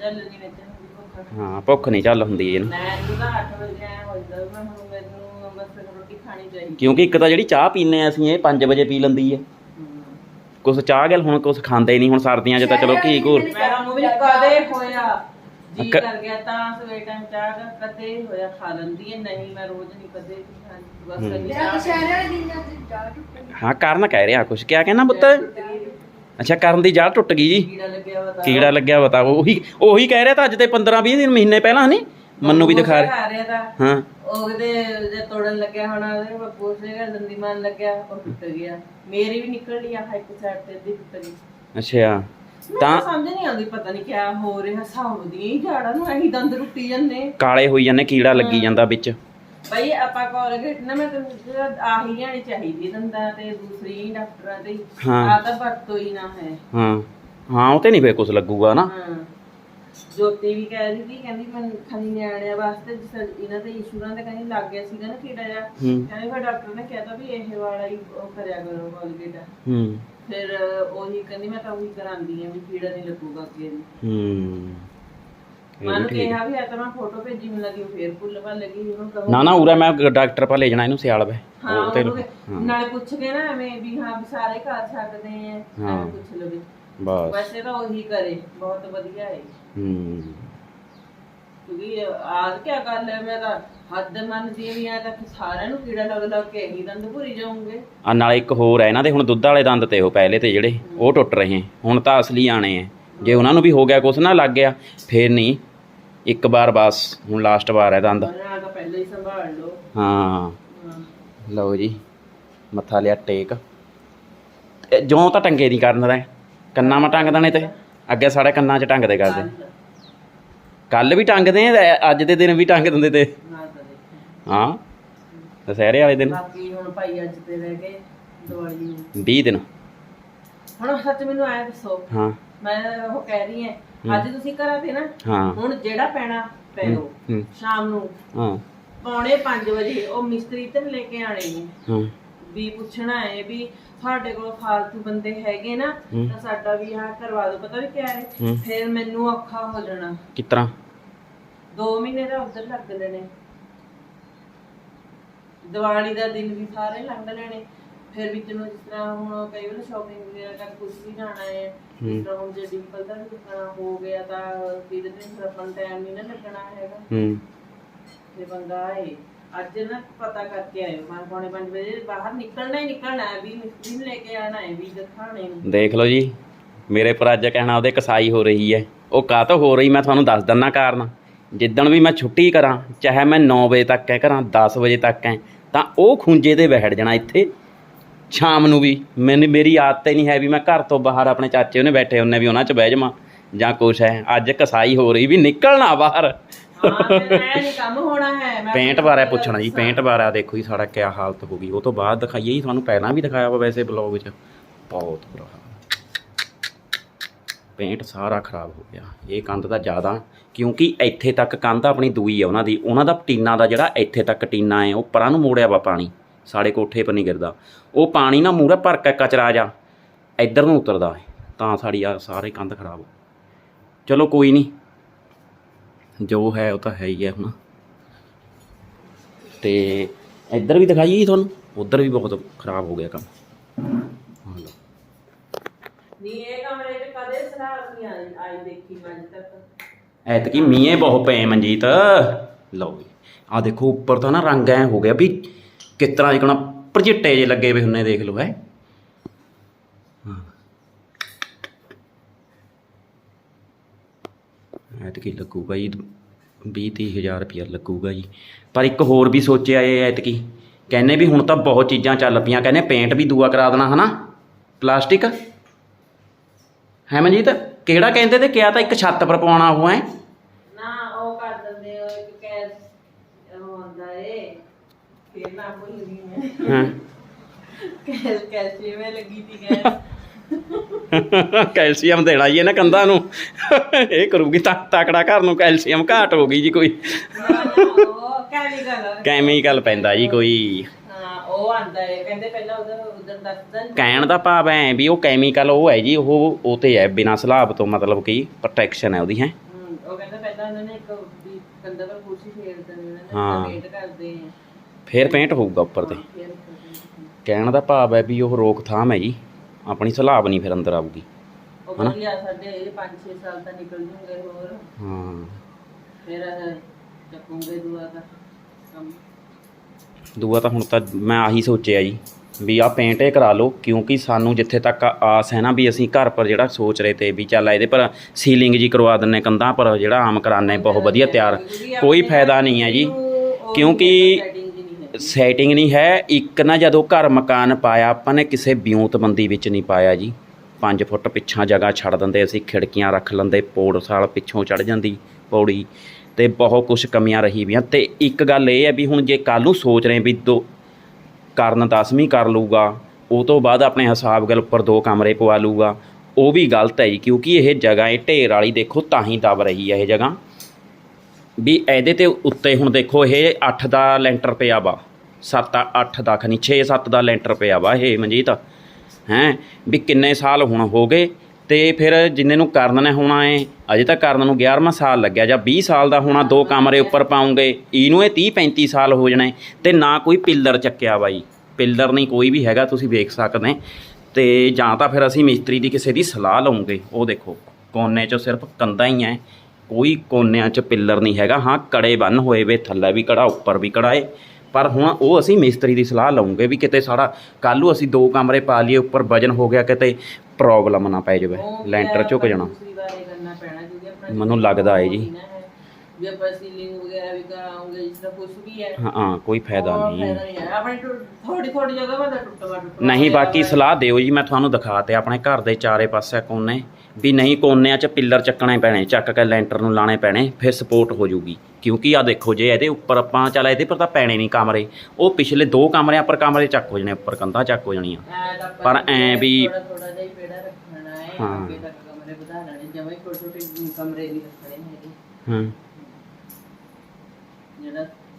ਚੱਲ ਨਹੀਂ ਵਿੱਚ ਭੁੱਖ ਹਾਂ ਭੁੱਖ ਨਹੀਂ ਚੱਲ ਹੁੰਦੀ ਇਹਨੂੰ। ਮੈਂ ਤਾਂ 8 ਵਜੇ ਆਇਆ ਹੋ ਜਾਂਦਾ ਮੈਂ ਹੁਣ ਮੈਨੂੰ ਬਸ ਰੋਟੀ ਖਾਣੀ ਚਾਹੀਦੀ। ਕਿਉਂਕਿ ਇੱਕ ਤਾਂ ਜਿਹੜੀ ਚਾਹ ਪੀਨੇ ਆ ਅਸੀਂ ਇਹ 5 ਵਜੇ ਪੀ ਲੈਂਦੀ ਹੈ। ਕੁਛ ਚਾਹ ਗੱਲ ਹੁਣ ਕੁਛ ਖਾਂਦੇ ਹੀ ਨਹੀਂ ਹੁਣ ਸਰਦੀਆਂ 'ਚ ਤਾਂ ਚਲੋ ਘੀ ਘੂਰ। ਮੇਰਾ ਮੂੰਹ ਵੀ ਕਦੇ ਹੋਇਆ ਜੀ ਕ- ਕਰ ਗਿਆ ਤਾਂ ਸਵੇਰ ਟਾਈਮ ਚਾਹ ਦਾ ਕਦੇ ਹੋਇਆ ਖਾ ਲੈਂਦੀ ਹੈ ਨਹੀਂ ਮੈਂ ਰੋਜ਼ ਨਹੀਂ ਕਦੇ ਵੀ ਖਾਂਦੀ ਬਸ ਕਦੀ ਚਾਹ ਹਾਂ ਕਰਨ ਕਹਿ ਰਿਹਾ ਕੁਛ ਕਿਆ ਕਹਿਣਾ ਪੁੱਤ? ਅੱਛਾ ਕਰਨ ਦੀ ਜੜ ਟੁੱਟ ਗਈ ਜੀ। ਕੀੜਾ ਲੱਗਿਆ ਵਾ ਤਾਂ। ਕੀੜਾ ਲੱਗਿਆ ਬਤਾ ਉਹੀ ਉਹੀ ਕਹਿ ਰਿਹਾ ਤਾਂ ਅੱਜ ਤੇ 15 20 ਦਿਨ ਮਹੀਨੇ ਪਹਿਲਾਂ ਨਹੀਂ ਮੰਨੂ ਵੀ ਦਿਖਾ ਰਿਹਾ। ਖਾ ਰਿਹਾ ਤਾਂ। ਹਾਂ। ਉਹਦੇ ਜੇ ਤੋੜਨ ਲੱਗਿਆ ਹੋਣਾ ਉਹਦੇ ਬੱਬੂ ਸੀਗਾ ਦੰਦੀ ਮਾਰਨ ਲੱਗਿਆ ਉਹ ਟੁੱਟ ਗਿਆ। ਮੇਰੀ ਵੀ ਨਿਕਲ ਲਈ ਆ ਇੱਕ ਸਾਈਡ ਤੇ ਅੱਧੀ ਟੁੱਟ ਗਈ। ਅੱਛਾ। ਤਾਂ ਤਾਂ ਸਮਝ ਨਹੀਂ ਆਉਂਦੀ ਪਤਾ ਨਹੀਂ ਕਿਆ ਹੋ ਰਿਹਾ ਸਾਉਂਦੀਆਂ ਹੀ ਝਾੜਾਂ ਨੂੰ ਐਹੀ ਦੰਦ ਟੁੱਟੀ ਜਾਂਦੇ। ਕਾਲੇ ਹੋਈ ਜਾਂਦੇ ਕੀੜਾ ਲੱਗੀ ਜਾਂਦਾ ਵਿੱਚ। ਬਈ ਆਪਾਂ ਕੋਲਗੇਟ ਨਾ ਮੈਂ ਤੈਨੂੰ ਜਿਹੜਾ ਆਹੀ ਲੈਣੀ ਚਾਹੀਦੀ ਦੰਦਾਂ ਤੇ ਦੂਸਰੀ ਡਾਕਟਰਾਂ ਤੇ। ਹਾਂ। ਆ ਤਾਂ ਵਰਤੋ ਹੀ ਨਾ ਹੈ। ਹਾਂ। ਹਾਂ ਉਹ ਤੇ ਨਹੀਂ ਫੇਰ ਕੁਛ ਲੱਗੂਗਾ ਨਾ। ਹਾਂ। ਜੋਤੀ ਵੀ ਕਹਿ ਰਹੀ ਸੀ ਕਹਿੰਦੀ ਮੈਂ ਖਾਲੀ ਨਿਆਣਿਆਂ ਵਾਸਤੇ ਜਿਸ ਇਹਨਾਂ ਦੇ ਇਸ਼ੂਰਾਂ ਤੇ ਕਹਿੰਦੀ ਲੱਗ ਗਿਆ ਸੀਗਾ ਨਾ ਕੀੜਾ ਜਿਹਾ। ਹੂੰ। ਕਹਿੰਦੇ ਫਿਰ ਡਾਕਟਰ ਨੇ ਕਹਿਤਾ ਵੀ ਇਹ ਵਾਲਾ ਹੀ ਉਹ ਕਰਿਆ ਕਰੋ ਕੋਲਗੇਟ ਹੂੰ। ਫਿਰ ਉਹੀ ਕਹਿੰਦੀ ਮੈਂ ਤਾਂ ਉਹੀ ਕਰਾਂਦੀ ਆ ਵੀ ਕੀੜਾ ਨਹੀਂ ਲੱਗੂਗਾ ਅੱਗੇ ਨੂੰ ਹੂੰ। ਇਹ ਮਨ ਵੀ ਠੀਕ। ਕਿਹਾ ਵੀ ਆ ਤਾਂ ਮੈਂ ਫੋਟੋ ਭੇਜੀ ਮੈਨੂੰ ਲੱਗੀ ਫੇਰ ਭੁੱਲ ਭੱਲ ਲੱਗੀ ਉਹਨੂੰ ਕਹੋ ਨਾ ਨਾ ਉਰੇ ਮੈਂ ਡਾਕਟਰ ਪਾ ਲੈ ਜਾਣਾ ਇਹਨੂੰ ਸਿਆਲ ਵੇ। ਹਾਂ ਉਹ ਤੇ ਉਹਨੂੰ ਨਾਲੇ ਪੁੱਛ ਕੇ ਨਾ ਐਵੇਂ ਵੀ ਹਾਂ ਵੀ ਸਾਰੇ ਘਰ ਛੱਡਦੇ ਆ ਹਾਂ। ਐਵੇਂ ਪੁੱਛ ਲਵੇ। ਬਸ। ਵੈਸੇ ਤਾਂ ਉਹੀ ਕਰੇ ਬਹੁਤ ਵਧੀਆ ਹੈ ਹੂੰ ਕਿਉਂਕਿ ਆਜ ਕੀ ਗੱਲ ਹੈ ਮੈਂ ਤਾਂ ਹੱਦ ਮੰਨਦੀ ਵੀ ਆ ਤਾਂ ਕਿ ਸਾਰਿਆਂ ਨੂੰ ਕੀੜਾ ਲੱਗ ਲੱਗ ਕੇ ਹੀ ਦੰਦ ਭੁਰੀ ਜਾਉਂਗੇ ਆ ਨਾਲੇ ਇੱਕ ਹੋਰ ਹੈ ਇਹਨਾਂ ਦੇ ਹੁਣ ਦੁੱਧ ਵਾਲੇ ਦੰਦ ਤੇ ਉਹ ਪਹਿਲੇ ਤੇ ਜਿਹੜੇ ਉਹ ਟੁੱਟ ਰਹੇ ਹੁਣ ਤਾਂ ਅਸਲੀ ਆਣੇ ਆ ਜੇ ਉਹਨਾਂ ਨੂੰ ਵੀ ਹੋ ਗਿਆ ਕੁਛ ਨਾ ਲੱਗ ਗਿਆ ਫੇਰ ਨਹੀਂ। ਇੱਕ ਵਾਰ ਬਸ ਹੁਣ ਲਾਸਟ ਵਾਰ ਹੈ ਦੰਦ। ਉਹਨਾਂ ਤਾਂ ਪਹਿਲਾਂ ਹੀ ਸੰਭਾਲ ਲਓ। ਹਾਂ। ਹਾਂ। ਲਓ ਜੀ ਮੱਥਾ ਲਿਆ ਟੇਕ। ਇਹ ਜਿਉਂ ਤਾਂ ਟੰਗੇ ਨਹੀਂ ਕਰਨ ਦਾ ਕੰਨਾਂ ਮਾ ਟੰਗ ਦੇਣੇ ਤੇ। ਅੱਗੇ ਸਾਡੇ ਕੰਨਾਂ 'ਚ ਟੰਗਦੇ ਕਰਦੇ। ਕੱਲ ਵੀ ਟੰਗਦੇ ਆ ਅੱਜ ਦੇ ਦਿਨ ਵੀ ਟੰਗ ਦਿੰਦੇ ਤੇ। ਹਾਂ ਦੁਸਹਿਰੇ ਵਾਲੇ ਦਿਨ। ਬਾਕੀ ਹੁਣ ਭਾਈ ਅੱਜ ਤੇ ਰਹਿ ਗਏ ਦੀਵਾਲੀ ਨੂੰ। 20 ਦਿਨ। ਹੁਣ ਸੱਚ ਮੈਨੂੰ ਆਇਆ ਦੱਸੋ ਹਾਂ। ਮੈਂ ਉਹ ਕਹਿ ਰਹੀ ਹਾਂ ਅੱਜ ਤੁਸੀਂ ਘਰਾਂ ਤੇ ਨਾ ਹਾਂ। ਹੁਣ ਜਿਹੜਾ ਪੈਣਾ ਪੈ ਲਓ ਹੂੰ। ਸ਼ਾਮ ਨੂੰ। ਹਾਂ। ਪੌਣੇ 5 ਵਜੇ ਉਹ ਮਿਸਤਰੀ ਤੇ ਲੈ ਕੇ ਆਣੇ ਨੇ। ਹਾਂ। ਵੀ ਪੁੱਛਣਾ ਹੈ ਵੀ ਸਾਡੇ ਕੋਲ ਫਾਲਤੂ ਬੰਦੇ ਹੈਗੇ ਨਾ ਹੂੰ। ਤਾਂ ਸਾਡਾ ਵੀ ਆਹ ਕਰਵਾ ਦਿਓ ਪਤਾ ਵੀ ਕਿਆ ਹੈ? ਹੂੰ। ਫਿਰ ਮੈਨੂੰ ਔਖਾ ਹੋ ਜਾਣਾ। ਕਿਸ ਤਰ੍ਹਾਂ 2 ਮਹੀਨੇ ਦਾ ਉਧਰ ਲੱਗ ਲੈਣੇ। ਦੀਵਾਲੀ ਦਾ ਦਿਨ ਵੀ ਸਾਰੇ ਲੰਘ ਲੈਣੇ। ਫਿਰ ਵਿੱਚ ਨੂੰ ਜਿਸ ਤਰ੍ਹਾਂ ਹੁਣ ਕਈ ਵਾਰ ਸ਼ਾਪਿੰਗ ਵਗੈਰਾ ਕਰ ਕੁਝ ਵੀ ਜਾਣਾ ਹੈ ਜਿਸ ਤਰ੍ਹਾਂ ਹੁਣ ਜੇ ਡਿੰਪਲ ਦਾ ਵੀ ਤਰ੍ਹਾਂ ਹੋ ਗਿਆ ਤਾਂ ਫਿਰ ਦਿਨ ਫਿਰ ਟਾਈਮ ਨਹੀਂ ਨਾ ਲੱਗਣਾ ਹੈਗਾ। ਹੂੰ। ਤੇ ਬੰਦਾ ਹੈ ਅੱਜ ਨਾ ਪਤਾ ਕਰਕੇ ਆਇਓ, ਮੈਂ ਪੌਣੇ 5 ਵਜੇ ਬਾਹਰ ਨਿਕਲਣਾ ਹੀ ਨਿਕਲਣਾ ਹੈ ਵੀ ਮਿਸਤਰੀ ਨੂੰ ਲੈ ਕੇ ਆਣਾ ਹੈ ਵੀ ਦਿਖਾਣੇ ਨੂੰ। ਦੇਖ ਲਓ ਜੀ, ਮੇਰੇ ਪਰ ਅੱਜ ਕਹਿਣਾ ਉਹਦੇ ਕਸਾਈ ਹੋ ਰਹੀ ਹੈ। ਉਹ ਕਾਹਤੋਂ ਹੋ ਰਹੀ, ਮੈਂ ਤੁਹਾਨੂੰ ਦੱਸ ਦਿੰਦਾ ਕਾਰਨ। ਜਿੱਦਣ ਵੀ ਮੈਂ ਛੁੱਟੀ ਕਰਾਂ, ਚਾਹੇ ਮੈਂ 9 ਵਜੇ ਤੱਕ ਹੈ, ਕਰਾਂ 10 ਵਜੇ ਤੱਕ ਹੈ, ਤਾਂ ਉਹ ਖੁੰਝੇ ਤੇ ਬੈਠ ਜਾਣਾ ਇੱਥੇ। ਸ਼ਾਮ ਨੂੰ ਵੀ, ਮੈਨੂੰ, ਮੇਰੀ ਆਦਤ ਹੀ ਨਹੀਂ ਹੈ ਵੀ ਮੈਂ ਘਰ ਤੋਂ ਬਾਹਰ ਆਪਣੇ ਚਾਚੇ ਉਹਨੇ ਬੈਠੇ ਹੁੰਨੇ ਵੀ ਉਹਨਾਂ 'ਚ ਬਹਿ ਜਾਵਾਂ ਜਾਂ ਕੁਛ ਹੈ। ਅੱਜ ਕਸਾਈ ਹੋ ਰਹੀ ਵੀ ਨਿਕਲਣਾ ਬਾਹਰ। ਹਾਂ ਫਿਰ ਮੈਂ ਨਹੀਂ ਕੰਮ ਹੋਣਾ ਹੈ ਮੈਂ ਪੇਂਟ ਬਾਰੇ ਪੁੱਛਣਾ ਜੀ ਪੇਂਟ ਬਾਰੇ ਆ ਦੇਖੋ ਜੀ ਸਾਡਾ ਕਿਆ ਹਾਲਤ ਹੋ ਗਈ। ਉਹ ਤੋਂ ਬਾਅਦ ਦਿਖਾਈਏ ਜੀ ਤੁਹਾਨੂੰ ਪਹਿਲਾਂ ਵੀ ਦਿਖਾਇਆ ਵਾ ਵੈਸੇ ਬਲੌਗ ਵਿੱਚ। ਬਹੁਤ ਬੁਰਾ ਹਾਲ। ਪੇਂਟ ਸਾਰਾ ਖਰਾਬ ਹੋ ਗਿਆ। ਇਹ ਕੰਧ ਦਾ ਜ਼ਿਆਦਾ ਕਿਉਂਕਿ ਇੱਥੇ ਤੱਕ ਕੰਧ ਆਪਣੀ ਦੂਈ ਹੈ ਉਹਨਾਂ ਦੀ। ਉਹਨਾਂ ਦਾ ਟੀਨਾ ਦਾ ਜਿਹੜਾ ਇੱਥੇ ਤੱਕ ਟੀਨਾ ਹੈ ਉਹ ਪਰਾਂ ਨੂੰ ਮੋੜਿਆ ਵਾ ਪਾਣੀ। ਸਾਡੇ ਕੋਠੇ ਪਰ ਨਹੀਂ ਗਿਰਦਾ। ਉਹ ਪਾਣੀ ਨਾ ਮੂਰੇ ਭਰ ਕੇ ਕਚਰਾ ਜਾ ਇੱਧਰ ਨੂੰ ਉਤਰਦਾ ਹੈ। ਤਾਂ ਸਾਡੀ ਆ ਸਾਰੇ ਕੰਧ ਖਰਾਬ ਚਲੋ ਕੋਈ ਨਹੀਂ ਜੋ ਹੈ ਉਹ ਤਾਂ ਹੈ ਹੀ ਹੈ ਹੁਣ ਤੇ ਇੱਧਰ ਵੀ ਦਿਖਾਈਏ ਤੁਹਾਨੂੰ? ਉੱਧਰ ਵੀ ਬਹੁਤ ਖਰਾਬ ਹੋ ਗਿਆ ਕੰਮ। ਨਹੀਂ ਇਹ ਕਮਰੇ 'ਚ ਕਦੇ ਸਰਾਬ ਨਹੀਂ ਆਈ ਆਈ ਦੇਖੀ ਮੈਂ ਅੱਜ ਤੱਕ ਐਤਕੀ ਮੀਂਹ ਬਹੁਤ ਪਏ ਮਨਜੀਤ। ਲਓ ਜੀ ਆ ਦੇਖੋ ਉੱਪਰ ਤਾਂ ਨਾ ਰੰਗ ਐ ਹੋ ਗਿਆ ਵੀ ਕਿਸ ਤਰ੍ਹਾਂ ਜਿਕਣਾ ਪ੍ਰਜਿੱਟੇ ਜੇ ਲੱਗੇ ਵੇ ਹੁੰਨੇ ਦੇਖ ਲਓ ਹੈ। ਐਤਕੀ ਲੱਗੂਗਾ ਜੀ 20 30000 ਰੁਪਇਆ ਲੱਗੂਗਾ ਜੀ। ਪਰ ਇੱਕ ਹੋਰ ਵੀ ਸੋਚਿਆ ਏ ਐਤਕੀ ਕਹਿੰਨੇ ਵੀ ਹੁਣ ਤਾਂ ਬਹੁਤ ਚੀਜ਼ਾਂ ਚੱਲ ਪਈਆਂ ਕਹਿੰਨੇ ਪੇਂਟ ਵੀ ਦੂਆ ਕਰਾ ਦੇਣਾ ਹਨਾ? ਪਲਾਸਟਿਕ ਹੈ ਮਨਜੀਤ? ਕਿਹੜਾ ਕਹਿੰਦੇ ਤੇ ਕਿਹਾ ਤਾਂ ਇੱਕ ਛੱਤ ਪਰ ਪਾਉਣਾ ਉਹ ਐ ਨਾ ਉਹ ਮੈਂ। ਲੱਗੀ ਸੀ ਗੈਸ ਕੈਲਸ਼ੀਅਮ ਦੇਣਾ ਜੀ ਇਹਨਾਂ ਕੰਧਾਂ ਨੂੰ। ਇਹ ਕਰੂਗੀ ਤਾਂ ਤਾਕੜਾ ਘਰ ਨੂੰ ਕੈਲਸ਼ੀਅਮ ਘਾਟ ਹੋ ਗਈ ਜੀ ਕੋਈ। ਕੈਮੀਕਲ ਕੈਮੀਕਲ ਪੈਂਦਾ ਜੀ ਕੋਈ। ਉਹ ਆਂਦਾ ਹੈ ਕਹਿੰਦੇ ਪਹਿਲਾਂ ਉਧਰ ਦੱਸਦਾ ਕਹਿਣ ਦਾ ਭਾਵ ਐ ਵੀ ਉਹ ਕੈਮੀਕਲ ਉਹ ਹੈ ਜੀ, ਉਹ ਉਹ ਤੇ ਹੈ ਬਿਨਾਂ ਸਲਾਬ ਤੋਂ ਮਤਲਬ ਕਿ ਪ੍ਰੋਟੈਕਸ਼ਨ ਹੈ ਉਹਦੀ, ਹੈ। ਉਹ ਕਹਿੰਦਾ ਪਹਿਲਾਂ ਉਹਨਾਂ ਨੇ ਇੱਕ ਵੀ ਪਰ ਕੁਰਸੀ ਫੇਰ ਦਿੰਦੇ ਨੇ ਵੇਟ ਕਰਦੇ ਆ ਫੇਰ ਪੇਂਟ ਹੋਊਗਾ ਉੱਪਰ ਤੇ। ਕਹਿਣ ਦਾ ਭਾਵ ਹੈ ਵੀ ਉਹ ਰੋਕਥਾਮ ਹੈ ਜੀ। ਆਪਣੀ ਸਲਾਬ ਨਹੀਂ ਫਿਰ ਅੰਦਰ ਆਊਗੀ। ਉਹ ਵਧੀਆ ਸਾਡੇ ਇਹ 5-6 ਸਾਲ ਤਾਂ ਨਿਕਲ ਜੂਗੇ ਹੋਰ। ਹਾਂ। ਫਿਰ ਇਹ ਚੱਕੂਗੇ ਦੁਆ ਦਾ ਕੰਮ। ਦੂਆ ਤਾਂ ਹੁਣ ਤਾਂ ਮੈਂ ਆਹੀ ਸੋਚਿਆ ਜੀ ਵੀ ਆਹ ਪੇਂਟ ਇਹ ਕਰਾ ਲਓ ਕਿਉਂਕਿ ਸਾਨੂੰ ਜਿੱਥੇ ਤੱਕ ਆਸ ਹੈ ਨਾ ਵੀ ਅਸੀਂ ਘਰ ਪਰ ਜਿਹੜਾ ਸੋਚ ਰਹੇ ਤੇ ਵੀ ਚੱਲ ਇਹਦੇ ਪਰ ਸੀਲਿੰਗ ਜੀ ਕਰਵਾ ਦਿੰਨੇ ਕੰਧਾਂ ਪਰ ਜਿਹੜਾ ਆਮ ਕਰਾਨੇ ਬਹੁਤ ਵਧੀਆ ਤਿਆਰ। ਕੋਈ ਫਾਇਦਾ ਨਹੀਂ ਹੈ ਜੀ ਕਿਉਂਕਿ ਸੈਟਿੰਗ ਨਹੀਂ ਹੈ, ਇੱਕ ਨਾ ਜਦੋਂ ਘਰ ਮਕਾਨ ਪਾਇਆ, ਆਪਾਂ ਨੇ ਕਿਸੇ ਬਿਉਂਤਬੰਦੀ ਵਿੱਚ ਨਹੀਂ ਪਾਇਆ ਜੀ। 5 ਫੁੱਟ ਪਿੱਛਾ ਜਗ੍ਹਾ ਛੱਡ ਦਿੰਦੇ ਅਸੀਂ, ਖਿੜਕੀਆਂ ਰੱਖ ਲੈਂਦੇ, ਪੌੜ ਸਾਲ ਪਿੱਛੋਂ ਚੜ ਜਾਂਦੀ ਪੌੜੀ ਤੇ ਬਹੁਤ ਕੁਝ ਕਮੀਆਂ ਰਹੀ ਵੀਆਂ। ਤੇ ਇੱਕ ਗੱਲ ਇਹ ਹੈ ਵੀ ਹੁਣ ਜੇ ਕੱਲ ਨੂੰ ਸੋਚ ਰਹੇ ਵੀ ਦੋ ਕਰਨ 10ਵੀਂ ਕਰ ਲੂਗਾ ਉਹ ਤੋਂ ਬਾਅਦ ਆਪਣੇ ਹਿਸਾਬ ਗੱਲ ਉੱਪਰ ਦੋ ਕਮਰੇ ਪਵਾ ਲੂਗਾ ਉਹ ਵੀ ਗਲਤ ਹੈ ਜੀ, ਕਿਉਂਕਿ ਇਹ ਜਗ੍ਹਾ ਇਹ ਢੇਰ ਵਾਲੀ ਦੇਖੋ ਤਾਂ ਹੀ ਦਬ ਰਹੀ ਹੈ ਇਹ ਜਗ੍ਹਾ। ਵੀ ਇਹਦੇ ਤੇ ਉੱਤੇ ਹੁਣ ਦੇਖੋ ਇਹ 8 ਦਾ ਲੈਂਟਰ ਪਿਆ ਵਾ। 7 8 ਦਾ ਖਨੀ 6 7 ਦਾ ਲੈਂਟਰ ਪਿਆ ਵਾ ਇਹ ਮਨਜੀਤ। ਹੈ? ਵੀ ਕਿੰਨੇ ਸਾਲ ਹੁਣ ਹੋ ਗਏ ਤੇ ਫਿਰ ਜਿੰਨੇ ਨੂੰ ਕਰਨ ਨੇ ਹੋਣਾ ਏ, ਅਜੇ ਤਾਂ ਕਰਨ ਨੂੰ 11ਵਾਂ ਸਾਲ ਲੱਗਿਆ ਜਾਂ 20 ਸਾਲ ਦਾ ਹੋਣਾ, ਦੋ ਕਮਰੇ ਉੱਪਰ ਪਾਉਂਗੇ। ਇਹਨੂੰ ਇਹ 30 35 ਸਾਲ ਹੋ ਜਾਣੇ ਤੇ ਨਾ ਕੋਈ ਪਿੱਲਰ ਚੱਕਿਆ ਬਾਈ। ਪਿੱਲਰ ਨਹੀਂ ਕੋਈ ਵੀ ਹੈਗਾ, ਤੁਸੀਂ ਵੇਖ ਸਕਦੇ। ਤੇ ਜਾਂ ਤਾਂ ਫਿਰ ਅਸੀਂ ਮਿਸਤਰੀ ਦੀ ਕਿਸੇ ਦੀ ਸਲਾਹ ਲਵਾਂਗੇ ਉਹ ਦੇਖੋ, ਕੋਨੇ 'ਚੋਂ ਸਿਰਫ ਕੰਧਾਂ ਹੀ ਐ। ਕੋਈ ਕੋਨਿਆਂ 'ਚ ਪਿੱਲਰ ਨਹੀਂ ਹੈਗਾ। ਹਾਂ ਕੜੇ ਬੰਨ ਹੋਏ ਵੇ ਥੱਲੇ ਵੀ ਕੜਾ ਉੱਪਰ ਵੀ ਕੜਾ ਏ। ਪਰ ਹੁਣ ਉਹ ਅਸੀਂ ਮਿਸਤਰੀ ਦੀ ਸਲਾਹ ਲਵਾਂਗੇ ਵੀ ਕਿਤੇ ਸਾਡਾ ਕੱਲ੍ਹ ਨੂੰ ਅਸੀਂ ਦੋ ਕਮਰੇ ਪਾ ਲਈਏ ਉੱਪਰ ਵਜਨ ਹੋ ਗਿਆ ਕਿਤੇ ਪ੍ਰੋਬਲਮ ਨਾ ਪੈ ਜਾਵੇ। ਲੈਂਟਰ ਝੁਕ ਜਾਣਾ। ਮੈਨੂੰ ਲੱਗਦਾ ਹੈ ਜੀ। ਹੋਣੀ ਨਾ ਹੈ। ਵੀ ਆਪਾਂ ਸੀਲਿੰਗ ਵਗੈਰਾ ਵੀ ਕਰਾਉਂਗੇ ਜਿਸ ਤਰ੍ਹਾਂ ਕੁਝ ਵੀ ਹੈ। ਹਾਂ ਹਾਂ ਕੋਈ ਫਾਇਦਾ ਉਹ ਨਹੀਂ। ਫਾਇਦਾ ਨਹੀਂ ਹੈ। ਆਪਣੇ ਥੋੜੀ ਥੋੜੀ ਜਗ੍ਹਾ ਬੰਦਾ ਟੁੱਟਵਾ ਟੁੱਟਵਾ ਨਹੀਂ ਬਾਕੀ ਸਲਾਹ ਦਿਓ ਜੀ ਮੈਂ ਤੁਹਾਨੂੰ ਦਿਖਾਤੇ ਆਪਣੇ ਘਰ ਦੇ ਚਾਰੇ ਪਾਸੇ ਕੋਨੇ। ਵੀ ਨਹੀਂ ਕੋਨਿਆਂ 'ਚ ਪਿੱਲਰ ਚੱਕਣੇ ਪੈਣੇ ਚੱਕ ਕੇ ਲੈਂਟਰ ਨੂੰ ਲਾਣੇ ਪੈਣੇ ਫਿਰ ਸਪੋਰਟ ਹੋ ਜੂਗੀ। ਕਿਉਂਕਿ ਆ ਦੇਖੋ ਜੇ ਇਹਦੇ ਉੱਪਰ ਆਪਾਂ ਚੱਲ ਇਹਦੇ ਪਰ ਤਾਂ ਪੈਣੇ ਨਹੀਂ ਕਮਰੇ। ਉਹ ਪਿਛਲੇ ਦੋ ਕਮਰਿਆਂ ਪਰ ਕਮਰੇ ਚੱਕ ਹੋ ਜਾਣੇ ਉੱਪਰ ਕੰਧਾਂ ਚੱਕ ਹੋ ਜਾਣੀਆਂ। ਐ ਤਾਂ ਆਪਾਂ ਪਰ ਐਂ ਵੀ- ਥੋੜਾ ਥੋੜਾ ਜਿਹਾ ਹੀ ਪੇੜਾ ਰੱਖਣਾ ਹੈ ਹਾਂ। ਅੱਗੇ ਤੱਕ ਕਮਰੇ ਵਧਾ ਲੈਣੇ ਜਮਾਂ ਹੀ ਛੋਟੇ ਛੋਟੇ ਕਮਰੇ ਨਹੀਂ ਰੱਖਣੇ ਹੈਗੇ ਹਾਂ। ਜਿਹੜਾ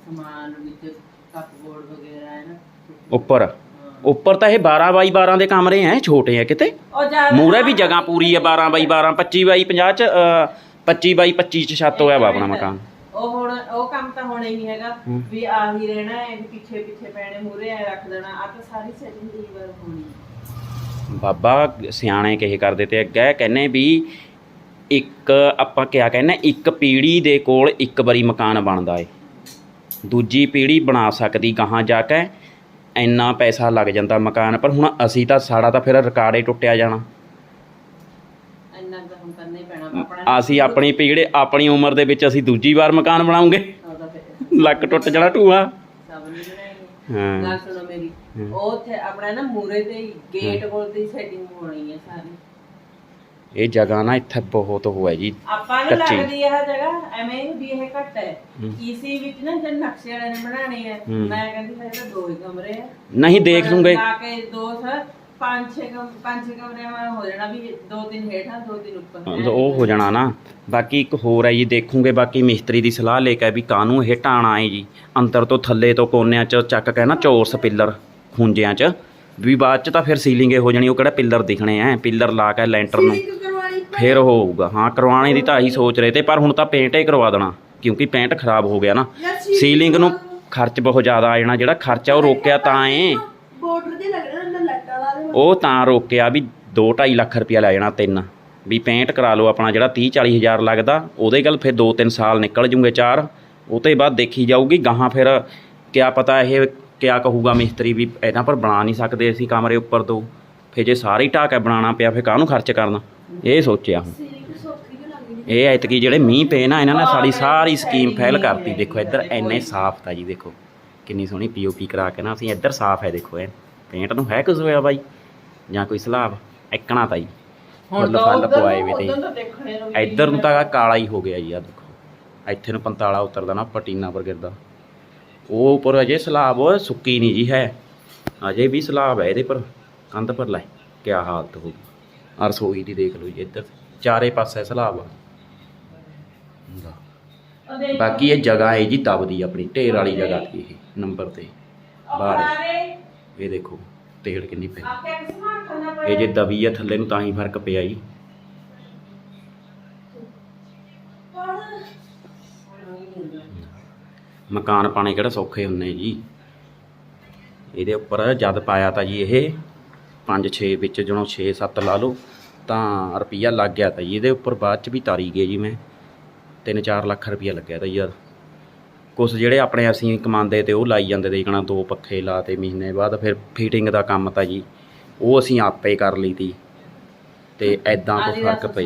ਸਮਾਨ ਵਿੱਚ ਕੱਪਬੋਰਡ ਵਗੈਰਾ ਹੈ ਨਾ? ਉੱਪਰ। ਉੱਪਰ ਤਾਂ ਇਹ 12 ਬਾਈ 12 ਦੇ ਕਮਰੇ ਐ ਛੋਟੇ ਆ ਕਿਤੇ? ਉਹ ਜ਼ਿਆਦਾ ਮੂਰੇ ਵੀ ਜਗ੍ਹਾ ਪੂਰੀ ਹੈ 12 ਬਾਈ 12 25 ਬਾਈ 50 ਚ ਅ, 25 ਬਾਈ 25 ਚ ਛੱਤ ਹੋਇਆ ਵਾ ਆਪਣਾ ਮਕਾਨ। ਉਹ ਹੁਣ ਉਹ ਕੰਮ ਤਾਂ ਹੋਣਾ ਹੀ ਨਹੀਂ ਹੈਗਾ ਹੂੰ। ਵੀ ਆਹੀ ਰਹਿਣਾ ਹੈ ਵੀ ਪਿੱਛੇ ਪਿੱਛੇ ਪੈਣੇ ਮੂਰੇ ਐ ਰੱਖ ਦੇਣਾ ਆ ਤਾਂ ਸਾਰੀ ਸੈਟਿੰਗ ਦੀ ਵਾਰ ਹੋਣੀ ਹੈ। ਬਾਬਾ ਸਿਆਣੇ ਕਹੇ ਕਰਦੇ ਤੇ ਅੱਗੇ ਕਹਿੰਨੇ ਵੀ ਇੱਕ ਆਪਾਂ ਕਿਆ ਕਹਿੰਨੇ ਇੱਕ ਪੀੜੀ ਦੇ ਕੋਲ ਇੱਕ ਵਾਰੀ ਮਕਾਨ ਬਣਦਾ ਏ। ਦੂਜੀ ਪੀੜੀ ਬਣਾ ਸਕਦੀ ਗਾਹਾਂ ਜਾ ਕੇ ਇੰਨਾ ਪੈਸਾ ਲੱਗ ਜਾਂਦਾ ਮਕਾਨ ਪਰ ਹੁਣ ਅਸੀਂ ਤਾਂ ਸਾਡਾ ਤਾਂ ਫਿਰ ਰਿਕਾਰਡ ਹੀ ਟੁੱਟਿਆ ਜਾਣਾ। ਇੰਨਾ ਤਾਂ ਹੁਣ ਕਰਨਾ ਹੀ ਪੈਣਾ ਆਪਣਾ ਅਸੀਂ ਆਪਣੀ ਪੀੜੀ ਆਪਣੀ ਉਮਰ ਦੇ ਵਿੱਚ ਅਸੀਂ ਦੂਜੀ ਵਾਰ ਮਕਾਨ ਬਣਾਉਂਗੇ। ਲੱਕ ਟੁੱਟ ਜਾਣਾ ਟੂਆ। ਸਭ ਨਹੀਂ ਬਣਾਏਗੇ। ਹਾਂ। ਗੱਲ ਸੁਣੋ ਮੇਰੀ ਉਹ ਉੱਥੇ ਆਪਣਾ ਨਾ ਮੂਰੇ ਤੇ ਗੇਟ ਕੋਲ ਤੇ ਸੈਟਿੰਗ ਹੋਣੀ ਹੈ ਸਾਰੀ। ਇਹ ਜਗ੍ਹਾ ਨਾ ਇੱਥੇ ਬਹੁਤ ਹੋਇਆ ਜੀ ਆਪਾਂ ਨੂੰ ਕੱਚੀ। ਲੱਗਦੀ ਇਹ ਜਗ੍ਹਾ ਐਵੇਂ ਵੀ ਇਹ ਘੱਟ ਹੈ। ਇਸੀ ਵਿੱਚ ਨਾ ਜਦ ਨਕਸ਼ੇ ਵਾਲੇ ਨੇ ਬਣਾਣੇ ਹੈ। ਮੈਂ ਕਹਿੰਦੀ ਮੇਰੇ ਤਾਂ ਦੋ ਹੀ ਕਮਰੇ ਆ। ਨਹੀਂ ਦੇਖ ਲੂੰਗੇ। ਲਾ ਕੇ ਦੋ ਸਰ ਪੰਜ ਛੇ ਕਮ ਪੰਜ ਛੇ ਕਮਰਿਆਂ ਵਾਲਾ ਹੋ ਜਾਣਾ ਵੀ ਦੋ ਤਿੰਨ ਹੇਠਾਂ ਦੋ ਤਿੰਨ ਉੱਪਰ। ਉਹ ਹੋ ਜਾਣਾ ਨਾ। ਬਾਕੀ ਇੱਕ ਹੋਰ ਹੈ ਜੀ ਦੇਖੂਗੇ ਬਾਕੀ ਮਿਸਤਰੀ ਦੀ ਸਲਾਹ ਲੈ ਕੇ ਵੀ ਕਾਹਨੂੰ ਇਹ ਢਾਣਾ ਹੈ ਜੀ। ਅੰਦਰ ਤੋਂ ਥੱਲੇ ਤੋਂ ਕੋਨਿਆਂ 'ਚ ਚੱਕ ਕੇ ਨਾ ਚੌਰਸ ਪਿੱਲਰ ਖੁੰਝਿਆਂ 'ਚ। ਵੀ ਬਾਅਦ 'ਚ ਤਾਂ ਫਿਰ ਸੀਲਿੰਗ ਹੋ ਜਾਣੀ ਉਹ ਕਿਹੜਾ ਪਿੱਲਰ ਦਿਖਣੇ ਐ ਪਿੱਲਰ ਲਾ ਕੇ ਲੈਂਟਰ ਨੂੰ। ਫਿਰ ਉਹ ਹੋਊਗਾ। ਹਾਂ ਕਰਵਾਉਣੇ ਦੀ ਤਾਂ ਆਹੀ ਸੋਚ ਰਹੇ ਤੇ ਪਰ ਹੁਣ ਤਾਂ ਪੇਂਟ ਹੀ ਕਰਵਾ ਦੇਣਾ ਕਿਉਂਕਿ ਪੇਂਟ ਖਰਾਬ ਹੋ ਗਿਆ ਨਾ। ਸੀਲਿੰਗ ਨੂੰ ਖਰਚ ਬਹੁਤ ਜ਼ਿਆਦਾ ਆ ਜਾਣਾ ਜਿਹੜਾ ਖਰਚਾ ਉਹ ਰੋਕਿਆ ਤਾਂ ਏ ਬੋਰਡਰ ਦੇ ਲੱਗਣਾ ਅੰਦਰ ਲੱਟਾਂ ਲਾ ਦੇ ਉਹ ਤਾਂ ਰੋਕਿਆ ਵੀ 2.5 ਲੱਖ ਰੁਪਇਆ ਲੈ ਜਾਣਾ ਤਿੰਨ ਵੀ ਪੇਂਟ ਕਰਾ ਲਓ ਆਪਣਾ ਜਿਹੜਾ 30 40 ਹਜ਼ਾਰ ਲੱਗਦਾ ਉਹਦੇ ਗੱਲ ਫਿਰ 2-3 ਸਾਲ ਨਿਕਲ ਜੂਗੇ ਚਾਰ ਉਹ ਤੋਂ ਬਾਅਦ ਦੇਖੀ ਜਾਊਗੀ ਗਾਹਾਂ ਫਿਰ ਕਿਆ ਪਤਾ ਇਹ ਕਿਆ ਕਹੂਗਾ ਮਿਸਤਰੀ ਵੀ ਇਹਨਾਂ ਪਰ ਬਣਾ ਨਹੀਂ ਸਕਦੇ ਅਸੀਂ ਕਮਰੇ ਉੱਪਰ ਤੋਂ। ਫਿਰ ਜੇ ਸਾਰੇ ਹੀ ਢਾਹ ਕੇ ਬਣਾਉਣਾ ਪਿਆ ਫਿਰ ਕਾਹਨੂੰ ਖਰਚ ਕਰਨਾ? ਇਹ ਸੋਚਿਆ। ਹੁਣ ਇਹ ਐਤਕੀ ਜਿਹੜੇ ਮੀਂਹ ਪਏ ਨਾ ਇਹਨਾਂ ਨੇ ਸਾਡੀ ਸਾਰੀ ਸਕੀਮ ਫੇਲ ਕਰਤੀ। ਦੇਖੋ ਇੱਧਰ ਐਨੇ ਸਾਫ਼ ਤਾਂ ਜੀ ਦੇਖੋ ਕਿੰਨੀ ਸੋਹਣੀ ਪੀਓਪੀ ਕਰਾ ਕੇ ਨਾ ਅਸੀਂ ਇੱਧਰ ਸਾਫ਼ ਹੈ ਦੇਖੋ ਇਹ ਪੇਂਟ ਨੂੰ ਹੈ ਕੁਝ ਹੋਇਆ ਬਾਈ? ਜਾਂ ਕੋਈ ਸਲਾਬ ਐਕਣਾ ਤਾਂ ਜੀ। ਫੁੱਲ ਫੱਲ ਪਵਾਏ ਵੇ ਤੇ। ਇੱਧਰ ਨੂੰ ਤਾਂ ਕਾਲਾ ਹੀ ਹੋ ਗਿਆ ਜੀ ਆ ਦੇਖੋ। ਇੱਥੇ ਨੂੰ ਪੰਤਾਲਾ ਉਤਰਦਾ ਨਾ ਪਟੀਨਾ ਪਰ ਗਿਰਦਾ ਉਹ ਉੱਪਰ ਅਜੇ ਸਲਾਬ ਉਹ ਸੁੱਕੀ ਨਹੀਂ ਜੀ ਹੈ। ਅਜੇ ਵੀ ਸਲਾਬ ਹੈ ਇਹਦੇ ਪਰ ਕੰਧ ਪਰ ਲੈ ਕੀ ਹਾਲਤ ਹੋ ਗਈ। ਰਸੋਈ ਦੀ ਦੇਖ ਲਓ ਜੀ ਇੱਧਰ। ਚਾਰੇ ਪਾਸੇ ਸਲਾਬ ਆ। ਹੁੰਦਾ। ਬਾਕੀ ਇਹ ਜਗ੍ਹਾ ਹੈ ਜੀ ਦਬਦੀ ਆਪਣੀ, ਢੇਰ ਵਾਲੀ ਜਗ੍ਹਾ ਤੇ ਇਹ, ਨੰਬਰ ਤੇ। ਬਾਹਰ। ਇਹ ਦੇਖੋ ਤੇੜ ਕਿੰਨੀ ਪਈ ਇਹ ਜੇ ਦਬੀ ਆ ਥੱਲੇ ਨੂੰ ਤਾਂ ਹੀ ਫ਼ਰਕ ਪਿਆ ਜੀ। ਮਕਾਨ ਪਾਣੇ ਕਿਹੜਾ ਸੌਖੇ ਹੁੰਨੇ ਜੀ। ਇਹਦੇ ਉੱਪਰ ਜਦ ਪਾਇਆ ਤਾਂ ਜੀ ਇਹ। 5 6 ਵਿੱਚ ਜਦੋਂ 6 7 ਲਾ ਲਓ ਤਾਂ ਰੁਪਈਆ ਲੱਗ ਗਿਆ ਤਾਂ ਇਹਦੇ ਉੱਪਰ ਬਾਅਦ ਚ ਵੀ ਤਾਰੀ ਗਏ ਜੀ ਮੈਂ। 3-4 ਲੱਖ ਰੁਪਈਆ ਲੱਗਿਆ ਤਾਂ ਯਾਰ। ਕੁਛ ਜਿਹੜੇ ਆਪਣੇ ਅਸੀਂ ਕਮਾਉਂਦੇ ਤੇ ਉਹ ਲਾਈ ਜਾਂਦੇ ਦੇਖਣਾ ਦੋ ਪੱਖੇ ਲਾਤੇ ਮਹੀਨੇ ਬਾਅਦ ਫਿਰ ਫਿਟਿੰਗ ਦਾ ਕੰਮ ਤਾਂ ਜੀ ਉਹ ਅਸੀਂ ਆਪੇ ਕਰ ਲਈ ਤੀ। ਤੇ ਐਦਾਂ ਕੁਛ ਫ਼ਰਕ ਪਈ।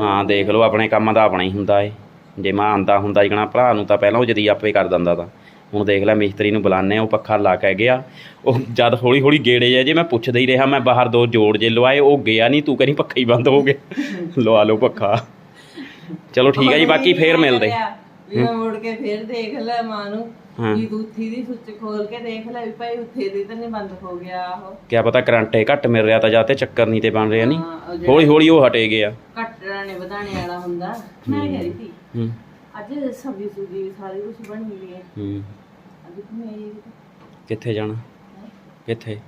ਹਾਂ। ਦੇਖ ਲਓ ਆਪਣੇ ਕੰਮ ਦਾ ਆਪਣਾ ਹੀ ਹੁੰਦਾ ਏ। ਜੇ ਮੈਂ ਆਂਦਾ ਹੁੰਦਾ ਜਿਕਣਾ ਭਰਾ ਨੂੰ ਤਾਂ ਪਹਿਲਾਂ ਉਹ ਜਦੀ ਆਪੇ ਕਰ ਦਿੰਦਾ ਤਾਂ। ਹੁਣ ਦੇਖ ਲੈ ਮਿਸਤਰੀ ਨੂੰ ਬੁਲਾਣੇ ਉਹ ਪੱਖਾ ਲਾ ਕੇ ਗਿਆ। ਉਹ ਜਦ ਹੌਲੀ ਹੌਲੀ ਗੇੜੇ ਜੇ ਜੇ ਮੈਂ ਪੁੱਛਦਾ ਹੀ ਰਿਹਾ ਮੈਂ ਬਾਹਰ ਦੋ ਜੋੜ ਜੇ ਲਵਾਏ ਉਹ ਗਿਆ ਨਹੀਂ ਤੂੰ ਕਹਿੰਦੀ ਪੱਖਾ ਹੀ ਬੰਦ ਹੋ ਗਿਆ ਲਵਾ ਲਓ ਪੱਖਾ। ਚਲੋ ਠੀਕ ਹੈ ਜੀ ਬਾਕੀ ਫੇਰ ਮਿਲਦੇ। ਵੀ ਮੈਂ ਮੁੜ ਕੇ ਫੇਰ ਦੇਖ ਲੈ ਮਾਂ ਨੂੰ। ਵੀ ਦੂਥੀ ਦੀ ਸੁੱਚ ਖੋਲ ਕੇ ਦੇਖ ਲੈ ਵੀ ਭਾਈ ਉੱਥੇ ਦੀ ਤਾਂ ਨਹੀਂ ਬੰਦ ਹੋ ਗਿਆ ਉਹ ਕਿਆ ਪਤਾ ਕਰੰਟ ਘੱਟ ਮਿਲ ਰਿਹਾ ਤਾਂ ਜਾਂ ਤੇ ਚੱਕਰ ਨਹੀਂ ਤੇ ਬਣ ਰਿਹਾ ਨਹੀਂ। ਹੌਲੀ ਹੌਲੀ ਉਹ ਹਟੇ ਗਿਆ। ਘੱਟਣਾ ਨੇ ਵਧਾਣੇ ਵਾਲਾ ਹੁੰਦਾ। ਮੈਂ ਕਹਿ ਰਹੀ ਸੀ ਹੂੰ। ਅੱਜ ਸਬਜ਼ੀ ਸੁਜੀ ਸਾਰੀ ਕੁਝ ਬਣ ਗਈ ਹੈ। ਕਿੱਥੇ ਜਾਣਾ ਕਿੱਥੇ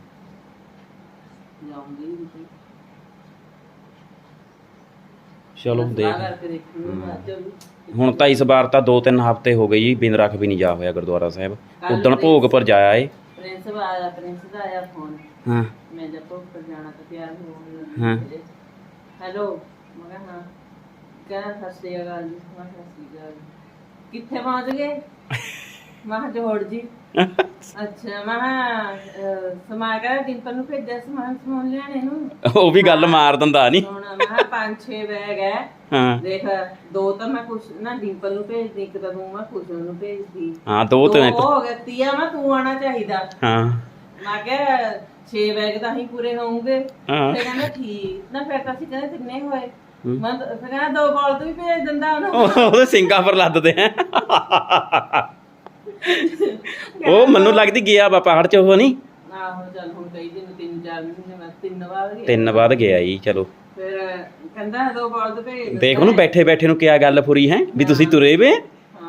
ਜਾਉਂਗੀ ਵੀ ਚਲੋ ਸਲਾਹ ਦੇਖ ਕਰਕੇ ਦੇਖੂੰਗੀ ਅੱਜ ਵੀ। ਹੁਣ ਤਾਂ ਇਸ ਵਾਰ ਤਾਂ 2-3 ਹਫ਼ਤੇ ਹੋ ਗਏ ਜੀ ਬਿਨ ਰੱਖ ਵੀ ਨਹੀਂ ਜਾ ਹੋਇਆ ਗੁਰਦੁਆਰਾ ਸਾਹਿਬ। ਕੱਲ੍ਹ ਉਦਣ ਭੋਗ ਪਰ ਜਾਇਆ ਏ। ਪ੍ਰਿੰਸ ਦਾ ਆਇਆ ਪ੍ਰਿੰਸ ਦਾ ਆਇਆ ਫੋਨ ਹਾਂ। ਮੈਂ ਜਦ ਤੋਂ ਉੱਪਰ ਜਾਣਾ ਤਾਂ ਤਿਆਰ ਹੋ ਹਾਂ। ਹੈਲੋ ਮੈਂ ਕਿਹਾ ਹਾਂ। ਕਹਿੰਦਾ ਸਤਿ ਸ਼੍ਰੀ ਅਕਾਲ ਜੀ ਮੈਂ ਕਿਹਾ ਸਤਿ ਸ਼੍ਰੀ ਅਕਾਲ ਕਿੱਥੇ ਪਹੁੰਚ ਗਏ? ਮੈਂ ਕਿਹਾ ਜੋੜ ਜੀ। ਅੱਛਾ ਮੈਂ ਕਿਹਾ ਅਹ, ਸਮਾ ਕੇ ਡਿੰਪਲ ਨੂੰ ਭੇਜਿਆ ਸਮਾਨ ਸਮੂਨ ਲਿਆਣੇ ਨੂੰ? ਉਹ ਵੀ ਗੱਲ ਮਾਰ ਦਿੰਦਾ ਨਹੀਂ ਹੁਣ ਮੈਂ ਕਿਹਾ ਪੰਜ ਛੇ ਬੈਗ ਹੈ ਹਾਂ। ਦੇਖ ਦੋ ਤਾਂ ਮੈਂ ਕੁਛ ਨਾ ਡਿੰਪਲ ਨੂੰ ਭੇਜਦੀ ਇੱਕ ਤਾਂ ਤੂੰ ਮੈਂ ਕੁਛ ਨੂੰ ਭੇਜਦੀ। ਹਾਂ ਦੋ ਦੋ ਤਿੰਨ ਹੋ ਗਏ ਤੀਆ ਮੈਂ ਤੂੰ ਆਣਾ ਚਾਹੀਦਾ। ਹਾਂ। ਮੈਂ ਕਿਹਾ 6 ਬੈਗ ਤਾਂ ਹੀ ਪੂਰੇ ਹੋਣਗੇ ਫਿਰ ਕਹਿੰਦਾ ਠੀਕ ਨਾ ਫਿਰ ਤਾਂ ਅਸੀਂ ਕਹਿੰਦੇ ਕਿੰਨੇ ਹੋਏ। ਮੈਂ ਤਾਂ- ਫਿਰ ਕਹਿੰਦਾ ਦੋ ਬਾਲ ਤੋਂ ਵੀ ਭੇਜ ਦਿੰਦਾ ਉਹਨੂੰ। ਉਹ- ਉਹਦੇ ਸਿੰਗਾਂ ਪਰ ਲੱਦਦੇ ਆ ਉਹ ਮੈਨੂੰ ਲੱਗਦੀ ਗਿਆ ਵਾ ਪਹਾੜ ਚ ਉਹ ਨਹੀਂ? ਆਹੋ ਚੱਲ ਹੁਣ ਕਈ ਦਿਨ ਤਿੰਨ ਚਾਰ ਮਹੀਨੇ ਮੈਂ ਤਿੰਨ ਵਾਰ ਗਿਆ। ਤਿੰਨ ਬਾਅਦ ਗਿਆ ਜੀ ਚਲੋ। ਫਿਰ ਕਹਿੰਦਾ ਦੋ ਬਾਲ ਤੋਂ ਭੇਜ ਦਿੰਦਾ ਦੇਖ ਉਹਨੂੰ ਬੈਠੇ ਬੈਠੇ ਨੂੰ ਕਿਆ ਗੱਲ ਫੁਰੀ ਹੈ ਵੀ ਤੁਸੀਂ ਤੁਰੇ ਵੇ?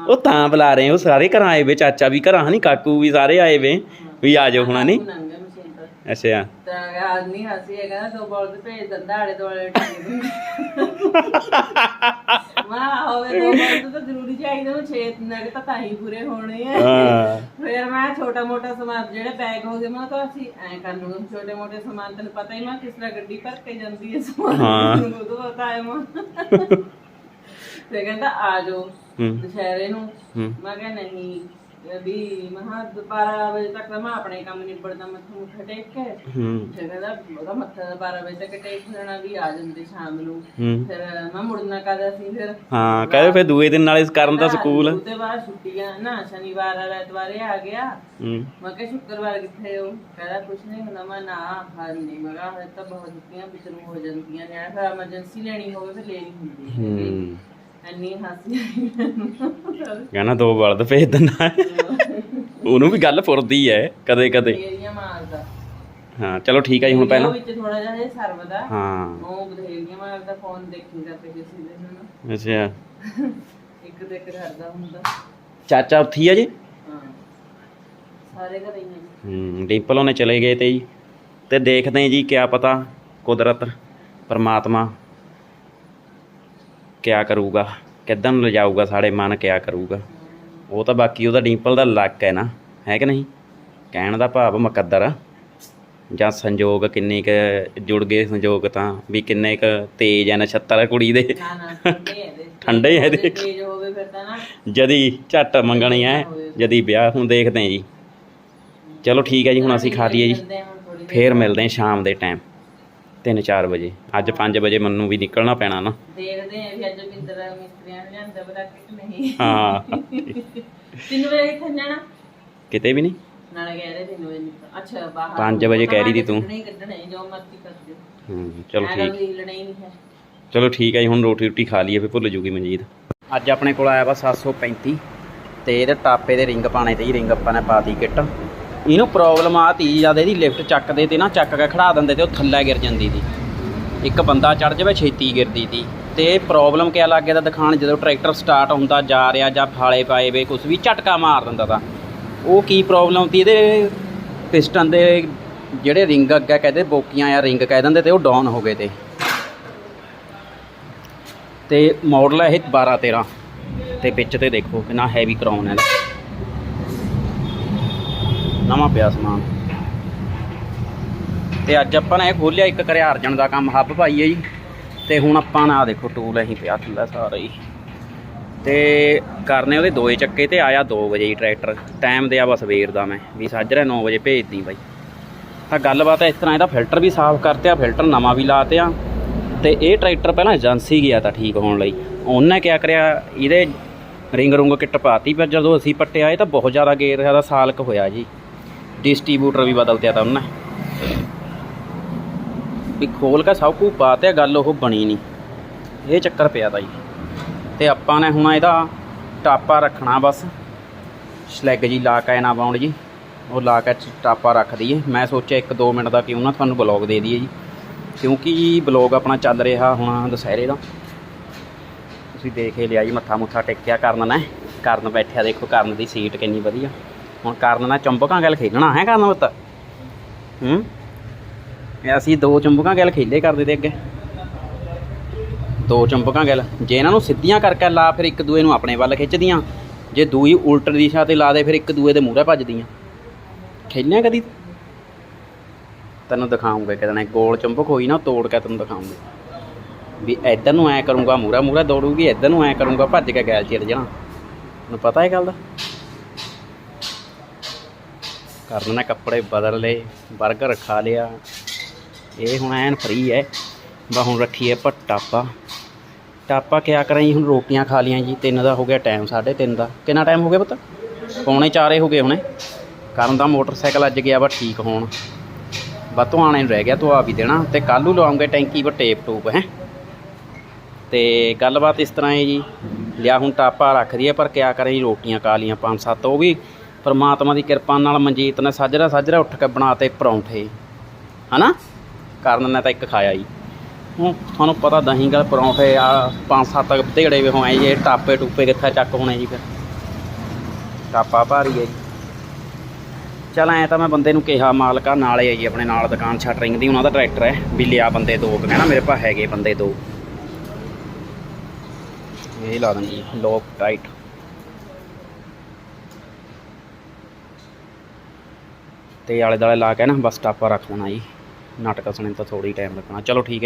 ਉਹ ਤਾਂ ਬੁਲਾ ਰਹੇ ਉਹ ਸਾਰੇ ਘਰਾਂ ਆਏ ਵੇ ਚਾਚਾ ਵੀ ਘਰਾਂ ਹਨੀ ਕਾਕੂ ਵੀ ਸਾਰੇ ਆਏ ਵੇ ਵੀ ਆ ਜਾਓ ਹੁਣ ਨਹੀਂ ਅੱਛਾ। ਤਾਂ ਆਦਮੀ ਹੱਸੀ ਹੈ ਕਹਿੰਦਾ ਦੋ ਬਾਲ ਤੋਂ ਭੇਜ ਦਿੰਦਾ ਆਲੇ ਦੁਆਲੇ ਟੰਗ ਮਾ ਹੋਵੇ ਦੋ ਬਾਲ ਤੋਂ ਤਾਂ ਜ਼ਰੂਰੀ ਚਾਹੀਦਾ ਉਹ ਛੇ ਨਗ ਤਾਂ ਤਾਂ ਹੀ ਪੂਰੇ ਹੋਣੇ ਆ। ਹਾਂ। ਫਿਰ ਮੈਂ ਛੋਟਾ ਮੋਟਾ ਸਮਾਨ ਜਿਹੜੇ ਬੈਗ ਹੋ ਗਏ ਮੈਂ ਤਾਂ ਅਸੀਂ ਐ ਕਰ ਲੂੰਗਾ ਛੋਟੇ ਮੋਟੇ ਸਮਾਨ ਤੈਨੂੰ ਪਤਾ ਹੀ ਮੈਂ ਕਿਸ ਤਰ੍ਹਾਂ ਗੱਡੀ ਭਰ ਕੇ ਜਾਂਦੀ ਹੈ ਸਮਾਨ। ਹਾਂ। ਉਦੋਂ ਪਤਾ ਹੈ ਮੈਂ ਤੇ ਕਹਿੰਦਾ ਆ ਜਾਓ ਹੂੰ। ਦੁਸ਼ਹਿਰੇ ਨੂੰ। ਹੂੰ। ਮੈਂ ਕਿਹਾ ਨਹੀਂ। ਵੀ ਮਹਾ 12 ਵਜੇ ਤੱਕ ਤਾਂ ਮੈਂ ਆਪਣੇ ਕੰਮ ਨਿਬੜਦਾ ਮੱਥਾ ਮੁੱਠਾ ਟੇਕ ਕੇ। ਹੂੰ। ਫਿਰ ਕਹਿੰਦਾ ਉਹਦਾ ਮੱਥਾ 12 ਵਜੇ ਤੱਕ ਟੇਕ ਲੈਣਾ ਵੀ ਆ ਜਾਂਦੇ ਸ਼ਾਮ ਨੂੰ। ਹੂੰ। ਫਿਰ ਮੈਂ ਮੁੜਨਾ ਕਦਾ ਸੀ ਫਿਰ ਹਾਂ ਕਹੇ ਫਿਰ ਦੂਏ ਦਿਨ ਨਾਲੇ ਕਰਨ ਦਾ ਸਕੂਲ। ਉਹਦੇ ਬਾਅਦ ਛੁੱਟੀਆਂ ਨਾ ਸ਼ਨੀਵਾਰ ਆ ਐਤਵਾਰੇ ਆ ਗਿਆ। ਮੈਂ ਕਿਹਾ ਸ਼ੁੱਕਰਵਾਰ ਕਿੱਥੇ ਹੋ? ਕਹਿੰਦਾ ਕੁਛ ਨਹੀਂ ਹੁੰਦਾ ਮੈਂ ਨਾ ਹਾਂ ਨਹੀਂ ਮੈਂ ਕਿਹਾ ਹਜੇ ਤਾਂ ਬਹੁਤ ਛੁੱਟੀਆਂ ਵਿਚਰੂ ਹੋ ਜਾਂਦੀਆਂ ਨੇ। ਫਿਰ ਐਮਰਜੈਂਸੀ ਲੈਣੀ ਹੋਵੇ ਫਿਰ ਲੈ ਨਹੀਂ ਹੁੰਦੀ ਹੂੰ। ਐਨੀ ਹਾਸੀ ਆਈ ਮੈਨੂੰ। ਕਹਿੰਦਾ ਦੋ ਬਲਦ ਭੇਜ ਦਿੰਦਾ। ਉਹਨੂੰ ਵੀ ਗੱਲ ਫੁਰਦੀ ਐ ਕਦੇ ਕਦੇ। ਬਥੇਰੀਆਂ ਮਾਰਦਾ। ਹਾਂ ਚਲੋ ਠੀਕ ਹੈ ਜੀ ਹੁਣ ਪਹਿਲਾਂ। ਉਹ ਵਿੱਚ ਥੋੜਾ ਜਿਹਾ ਇਹ ਸਰਵਦਾ। ਹਾਂ। ਉਹ ਬਥੇਰੀਆਂ ਮਾਰਦਾ ਫੋਨ ਦੇਖੀਦਾ ਤੇ ਕਿਸੇ ਦੇ ਨੂੰ। ਅੱਛਾ। ਇੱਕ ਤੇ ਇੱਕ ਕਰਦਾ ਹੁੰਦਾ। ਚਾਚਾ ਉੱਥੇ ਹੀ ਆ ਜੀ? ਹਾਂ। ਸਾਰੇ ਘਰੇ ਹੀ ਨੇ ਹੂੰ ਡਿੰਪਲ ਉਹਨੇ ਚਲੇ ਗਏ ਤੇ ਜੀ। ਤੇ ਦੇਖਦੇ ਹਾਂ ਜੀ ਕਿਆ ਪਤਾ ਕੁਦਰਤ ਪਰਮਾਤਮਾ ਕਿਆ ਕਰੂਗਾ? ਕਿੱਦਾਂ ਨੂੰ ਲਿਜਾਊਗਾ ਸਾਡੇ ਮਨ ਕਿਆ ਕਰੂਗਾ? ਉਹ ਤਾਂ ਬਾਕੀ ਉਹਦਾ ਡਿੰਪਲ ਦਾ ਲੱਕ ਹੈ ਨਾ ਹੈ ਕਿ ਨਹੀਂ? ਕਹਿਣ ਦਾ ਭਾਵ ਮੁਕੱਦਰ ਆ। ਜਾਂ ਸੰਜੋਗ ਕਿੰਨੇ ਕ ਜੁੜ ਗਏ ਸੰਜੋਗ ਤਾਂ ਵੀ ਕਿੰਨੇ ਕ ਤੇਜ ਹੈ ਨਛੱਤਰ ਕੁੜੀ ਦੇ। ਠੰਡੇ ਇਹਦੇ। ਜੇ ਤੇਜ਼ ਹੋਵੇ ਫਿਰ ਤਾਂ ਨਾ। ਜਦੀ ਝੱਟ ਮੰਗਣੀ ਹੈ ਜਦੀ ਵਿਆਹ ਹੁਣ ਦੇਖਦੇ ਹਾਂ ਜੀ। ਚਲੋ ਠੀਕ ਹੈ ਜੀ ਹੁਣ ਅਸੀਂ ਖਾ ਲਈਏ ਜੀ। ਹਾਂ ਫੇਰ ਮਿਲਦੇ ਹਾਂ ਸ਼ਾਮ ਦੇ ਟਾਈਮ। 3-4 ਵਜੇ। ਅੱਜ 5 ਵਜੇ ਮੈਨੂੰ ਵੀ ਨਿਕਲਣਾ ਪੈਣਾ ਨਾ। ਦੇਖਦੇ ਆਂ ਵੀ ਅੱਜ ਬਿੰਦਰ ਮਿਸਤਰੀਆਂ ਨੇ ਲਿਆਂਦਾ ਬੜਾ ਕਿ ਨਹੀਂ। ਹਾਂ। 3 ਵਜੇ ਕਿੱਥੇ ਜਾਣਾ? ਕਿਤੇ ਵੀ ਨਹੀਂ। ਨਾਲੇ ਕਹਿ ਰਹੇ 3 ਵਜੇ ਅੱਛਾ ਬਾਹਰ ਵਜੇ ਕਹਿ ਰਹੀ ਸੀ ਤੂੰ। ਕੱਢਣੇ ਹੀ ਕੱਢਣੇ ਜੋ ਮਰਜ਼ੀ ਕਰ ਦਿਓ। ਹੂੰ ਚਲੋ ਠੀਕ। ਨਹੀਂ ਚਲੋ ਠੀਕ ਹੈ ਜੀ ਹੁਣ ਰੋਟੀ ਰੋਟੀ ਖਾ ਲਈਏ ਫੇਰ ਭੁੱਲ ਜੂਗੀ ਮਨਜੀਤ। ਅੱਜ ਆਪਣੇ ਕੋਲ ਆਇਆ ਵਾ 735 ਤੇ ਇਹਦੇ ਟਾਪੇ ਦੇ ਰਿੰਗ ਪਾਣੇ ਤੇ ਹੀ ਰਿੰਗ ਆਪਾਂ ਨੇ ਪਾਤੀ ਕਿੱਟ। ਇਹਨੂੰ ਪ੍ਰੋਬਲਮ ਆ ਤੀ ਜਦ ਇਹਦੀ ਲਿਫਟ ਚੱਕਦੇ ਤੇ ਨਾ, ਚੱਕ ਕੇ ਖੜਾ ਦਿੰਦੇ ਤੇ ਉਹ ਥੱਲੇ ਗਿਰ ਜਾਂਦੀ ਸੀ। ਇੱਕ ਬੰਦਾ ਚੜ ਜਾਵੇ, ਛੇਤੀ ਗਿਰਦੀ ਤੀ ਤੇ ਪ੍ਰੋਬਲਮ ਕਿਆ ਲੱਗ ਗਿਆ ਤਾਂ ਦਿਖਾਣ ਜਦੋਂ ਟਰੈਕਟਰ ਸਟਾਰਟ ਹੁੰਦਾ, ਜਾ ਰਿਹਾ ਜਾਂ ਫਾਲੇ ਪਾਏ ਵੇ ਕੁਝ ਵੀ ਝਟਕਾ ਮਾਰ ਦਿੰਦਾ ਤਾ। ਉਹ ਕੀ ਪ੍ਰੋਬਲਮ ਤੀ ਇਹਦੇ ਪਿਸਟਨ ਦੇ, ਜਿਹੜੇ ਰਿੰਗ ਅੱਗੇ ਕਹਿੰਦੇ ਬੋਕੀਆਂ ਜਾਂ ਰਿੰਗ ਕਹਿ ਦਿੰਦੇ ਤੇ ਉਹ ਡਾਊਨ ਹੋ ਗਏ ਤੇ। ਤੇ ਮਾਡਲ ਹੈ ਇਹ 12 13 ਤੇ ਵਿੱਚ ਤੇ ਦੇਖੋ ਕਿੰਨਾ ਹੈਵੀ ਕਰਾਉਣ ਹੈ। ਨਵਾਂ ਪਿਆ ਸਮਾਨ। ਤੇ ਅੱਜ ਆਪਾਂ ਨੇ ਇਹ ਖੋਲਿਆ, ਇੱਕ ਕਰਿਆ ਅਰਜਨ ਦਾ ਕੰਮ, ਹੱਬ ਪਾਈ ਹੈ ਜੀ। ਤੇ ਹੁਣ ਆਪਾਂ ਨਾ ਦੇਖੋ ਟੂਲ ਅਸੀਂ ਪਿਆ ਥੱਲੇ ਸਾਰਾ ਹੀ। ਤੇ ਕਰਨੇ ਉਹਦੇ ਦੋਏ ਚੱਕੇ ਤੇ ਆਇਆ 2 ਵਜੇ ਹੀ ਟਰੈਕਟਰ। ਟਾਈਮ ਦੇ ਆ ਬਸ ਸਵੇਰ ਦਾ ਮੈਂ, ਵੀ ਸਾਜਰੇ 9 ਵਜੇ ਭੇਜਦੀ ਬਾਈ। ਤਾਂ ਗੱਲਬਾਤ ਇਸ ਤਰ੍ਹਾਂ ਇਹਦਾ ਫਿਲਟਰ ਵੀ ਸਾਫ਼ ਕਰਤਿਆ ਫਿਲਟਰ ਨਵਾਂ ਵੀ ਲਾਤਿਆ। ਤੇ ਇਹ ਟਰੈਕਟਰ ਪਹਿਲਾਂ ਏਜੰਸੀ ਗਿਆ ਤਾਂ ਠੀਕ ਹੋਣ ਲਈ। ਉਹਨੇ ਕਿਆ ਕਰਿਆ, ਇਹਦੇ ਰਿੰਗ ਰੁੰਗ ਕਿੱਟ ਪਾਤੀ, ਪਰ ਜਦੋਂ ਅਸੀਂ ਪੱਟਿਆ, ਇਹ ਤਾਂ ਬਹੁਤ ਜ਼ਿਆਦਾ ਗੇਰ, ਜ਼ਿਆਦਾ ਸਾਲਕ ਹੋਇਆ ਜੀ। ਡਿਸਟ੍ਰੀਬਿਊਟਰ ਵੀ ਬਦਲਤਿਆ ਤਾਂ ਉਹਨੇ ਵੀ ਖੋਲ ਕੇ ਸਭ ਕੁਝ ਪਾਤਿਆ ਗੱਲ ਉਹ ਬਣੀ ਨਹੀਂ। ਇਹ ਚੱਕਰ ਪਿਆ ਤਾ ਜੀ। ਤੇ ਆਪਾਂ ਨੇ ਹੁਣ ਇਹਦਾ ਟਾਪਾ ਰੱਖਣਾ ਬਸ। ਸਲੈਗ ਜੀ ਲਾ ਕੇ ਨਾ ਬਾਉਂਡ ਜੀ। ਉਹ ਲਾ ਕੇ ਟਾਪਾ ਰੱਖ ਦਈਏ। ਮੈਂ ਸੋਚਿਆ 1-2 ਮਿੰਟ ਦਾ ਕਿਉਂ ਨਾ ਤੁਹਾਨੂੰ ਬਲੌਗ ਦੇ ਦਈਏ ਜੀ। ਕਿਉਂਕਿ ਜੀ ਬਲੌਗ ਆਪਣਾ ਚੱਲ ਰਿਹਾ ਹੁਣ ਦੁਸਹਿਰੇ ਦਾ। ਤੁਸੀਂ ਦੇਖ ਹੀ ਲਿਆ ਜੀ, ਮੱਥਾ ਮੁੱਥਾ ਟੇਕਿਆ ਕਰਨ ਨੇ। ਕਰਨ ਬੈਠਿਆ ਦੇਖੋ, ਕਰਨ ਦੀ ਸੀਟ ਕਿੰਨੀ ਵਧੀਆ। ਹੁਣ ਕਰਨ ਨਾਲ ਚੁੰਬਕਾਂ ਗੱਲ ਖੇਲਣਾ ਹੈ ਕਰਨ ਪੁੱਤ। ਹੂੰ? ਅਸੀਂ ਦੋ ਚੁੰਬਕਾਂ ਗੱਲ ਖੇਲੇ ਕਰਦੇ ਤੇ ਅੱਗੇ। ਦੋ ਚੁੰਬਕਾਂ ਗੱਲ। ਜੇ ਇਹਨਾਂ ਨੂੰ ਸਿੱਧੀਆਂ ਕਰਕੇ ਲਾ, ਫਿਰ ਇੱਕ ਦੂਏ ਨੂੰ ਆਪਣੇ ਵੱਲ ਖਿੱਚਦੀਆਂ। ਜੇ ਦੂਈ ਉਲਟ ਦਿਸ਼ਾ ਤੇ ਲਾ ਦੇ, ਫਿਰ ਇੱਕ ਦੂਏ ਦੇ ਮੂਹਰੇ ਭੱਜਦੀਆਂ। ਖੇਲਿਆ ਕਦੀ? ਤੈਨੂੰ ਦਿਖਾਉਂਗਾ ਕਿਦਣੇ ਗੋਲ ਚੁੰਬਕ ਹੋਈ ਨਾ ਤੋੜ ਕੇ ਤੈਨੂੰ ਦਿਖਾਉਂਗਾ। ਵੀ ਇੱਧਰ ਨੂੰ ਐ ਕਰੂੰਗਾ, ਮੂਹਰਾ ਮੂਹਰਾ ਦੌੜੂਗੀ, ਇੱਧਰ ਨੂੰ ਐ ਕਰੂੰਗਾ, ਭੱਜ ਕੇ ਗੈਲ ਚਿਰ ਜਾਣਾ। ਤੈਨੂੰ ਪਤਾ ਇਹ ਗੱਲ ਦਾ? ਕਰਨ ਨੇ ਕੱਪੜੇ ਬਦਲ ਲਏ 버ਗਰ ਖਾ ਲਿਆ। ਇਹ ਹੁਣ ਐਨ ਫਰੀ ਹੈ ਬਾ ਹੁਣ ਰੱਖੀਏ ਪਰ ਟਾਪਾ। ਟਾਪਾ ਕਿਆ ਕਰਾਂ ਜੀ, ਹੁਣ ਰੋਟੀਆਂ ਖਾ ਲੀਆਂ ਜੀ। ਤਿੰਨ ਦਾ ਹੋ ਗਿਆ ਟਾਈਮ ਸਾਢੇ ਤਿੰਨ ਦਾ। ਕਿੰਨਾ ਟਾਈਮ ਹੋ ਗਿਆ ਪਤਾ? ਪੌਣੇ ਚਾਰੇ ਹੋ ਗਏ ਹੁਣੇ। ਕਰਨ ਦਾ ਮੋਟਰਸਾਈਕਲ ਅੱਜ ਗਿਆ ਵਾ ਠੀਕ ਹੋਣ। ਬਾ ਧੁਆਣੇ ਨੂੰ ਰਹਿ ਗਿਆ ਧੁਆ ਵੀ ਦੇਣਾ। ਤੇ ਕੱਲ੍ਹ ਨੂੰ ਲਵਾਉਂਗੇ ਟੈਂਕੀ 'ਪਰ ਟੇਪ ਟੂਪ, ਹੈ। ਤੇ ਗੱਲਬਾਤ ਇਸ ਤਰ੍ਹਾਂ ਹੈ ਜੀ। ਲਿਆ ਹੁਣ ਟਾਪਾ ਰੱਖ ਦਈਏ, ਪਰ ਕਿਆ ਕਰਾਂ ਜੀ, ਰੋਟੀਆਂ ਖਾ ਲੀਆਂ ਪੰਜ ਸੱਤ, ਉਹ ਵੀ ਪਰਮਾਤਮਾ ਦੀ ਕਿਰਪਾ ਨਾਲ ਮਨਜੀਤ ਨੇ ਸਾਜਰਾ ਸਾਜਰਾ ਉੱਠ ਕੇ ਬਣਾਤੇ ਪਰੌਂਠੇ। ਹਨਾ? ਕਰਨ ਨੇ ਤਾਂ ਇੱਕ ਖਾਇਆ ਜੀ ਹੁਣ ਤੁਹਾਨੂੰ ਪਤਾ ਦਹੀਂ ਗਲ ਪਰੌਂਠੇ ਆ ਪੰਜ ਸੱਤ ਢੇੜੇ ਵੀ ਹੋਏ ਜੀ, ਟਾਪੇ ਟੂਪੇ ਕਿੱਥੇ ਚੱਕ ਹੋਣੇ ਜੀ ਫਿਰ। ਟਾਪਾ ਭਾਰੀ ਹੈ ਜੀ। ਚਲ ਐ ਤਾਂ ਮੈਂ ਬੰਦੇ ਨੂੰ ਕਿਹਾ, ਮਾਲਕਾ ਨਾਲੇ ਹੈ ਜੀ ਆਪਣੇ ਨਾਲ ਦੁਕਾਨ ਸ਼ਟਰਿੰਗ ਦੀ ਉਹਨਾਂ ਦਾ ਟਰੈਕਟਰ ਹੈ। ਵੀ ਲਿਆ ਬੰਦੇ ਦੋ ਕੁ, ਕਹਿੰਦਾ ਮੇਰੇ ਪਾ ਹੈਗੇ ਬੰਦੇ ਦੋ। ਇਹ ਲਾ ਦਾਂਗੇ ਲੋਕ ਟਾਈਟ। ਤੇ ਆਲੇ ਦਾਲੇ ਲਾ ਕੇ ਨਾ ਬਸ ਟਾਪਾ ਰੱਖ ਲੈਣਾ ਜੀ। ਨਾਟਕ ਸੁਣਨ ਤਾਂ ਥੋੜੀ ਟਾਈਮ ਲੱਗਣਾ। ਚਲੋ ਠੀਕ ਹੈ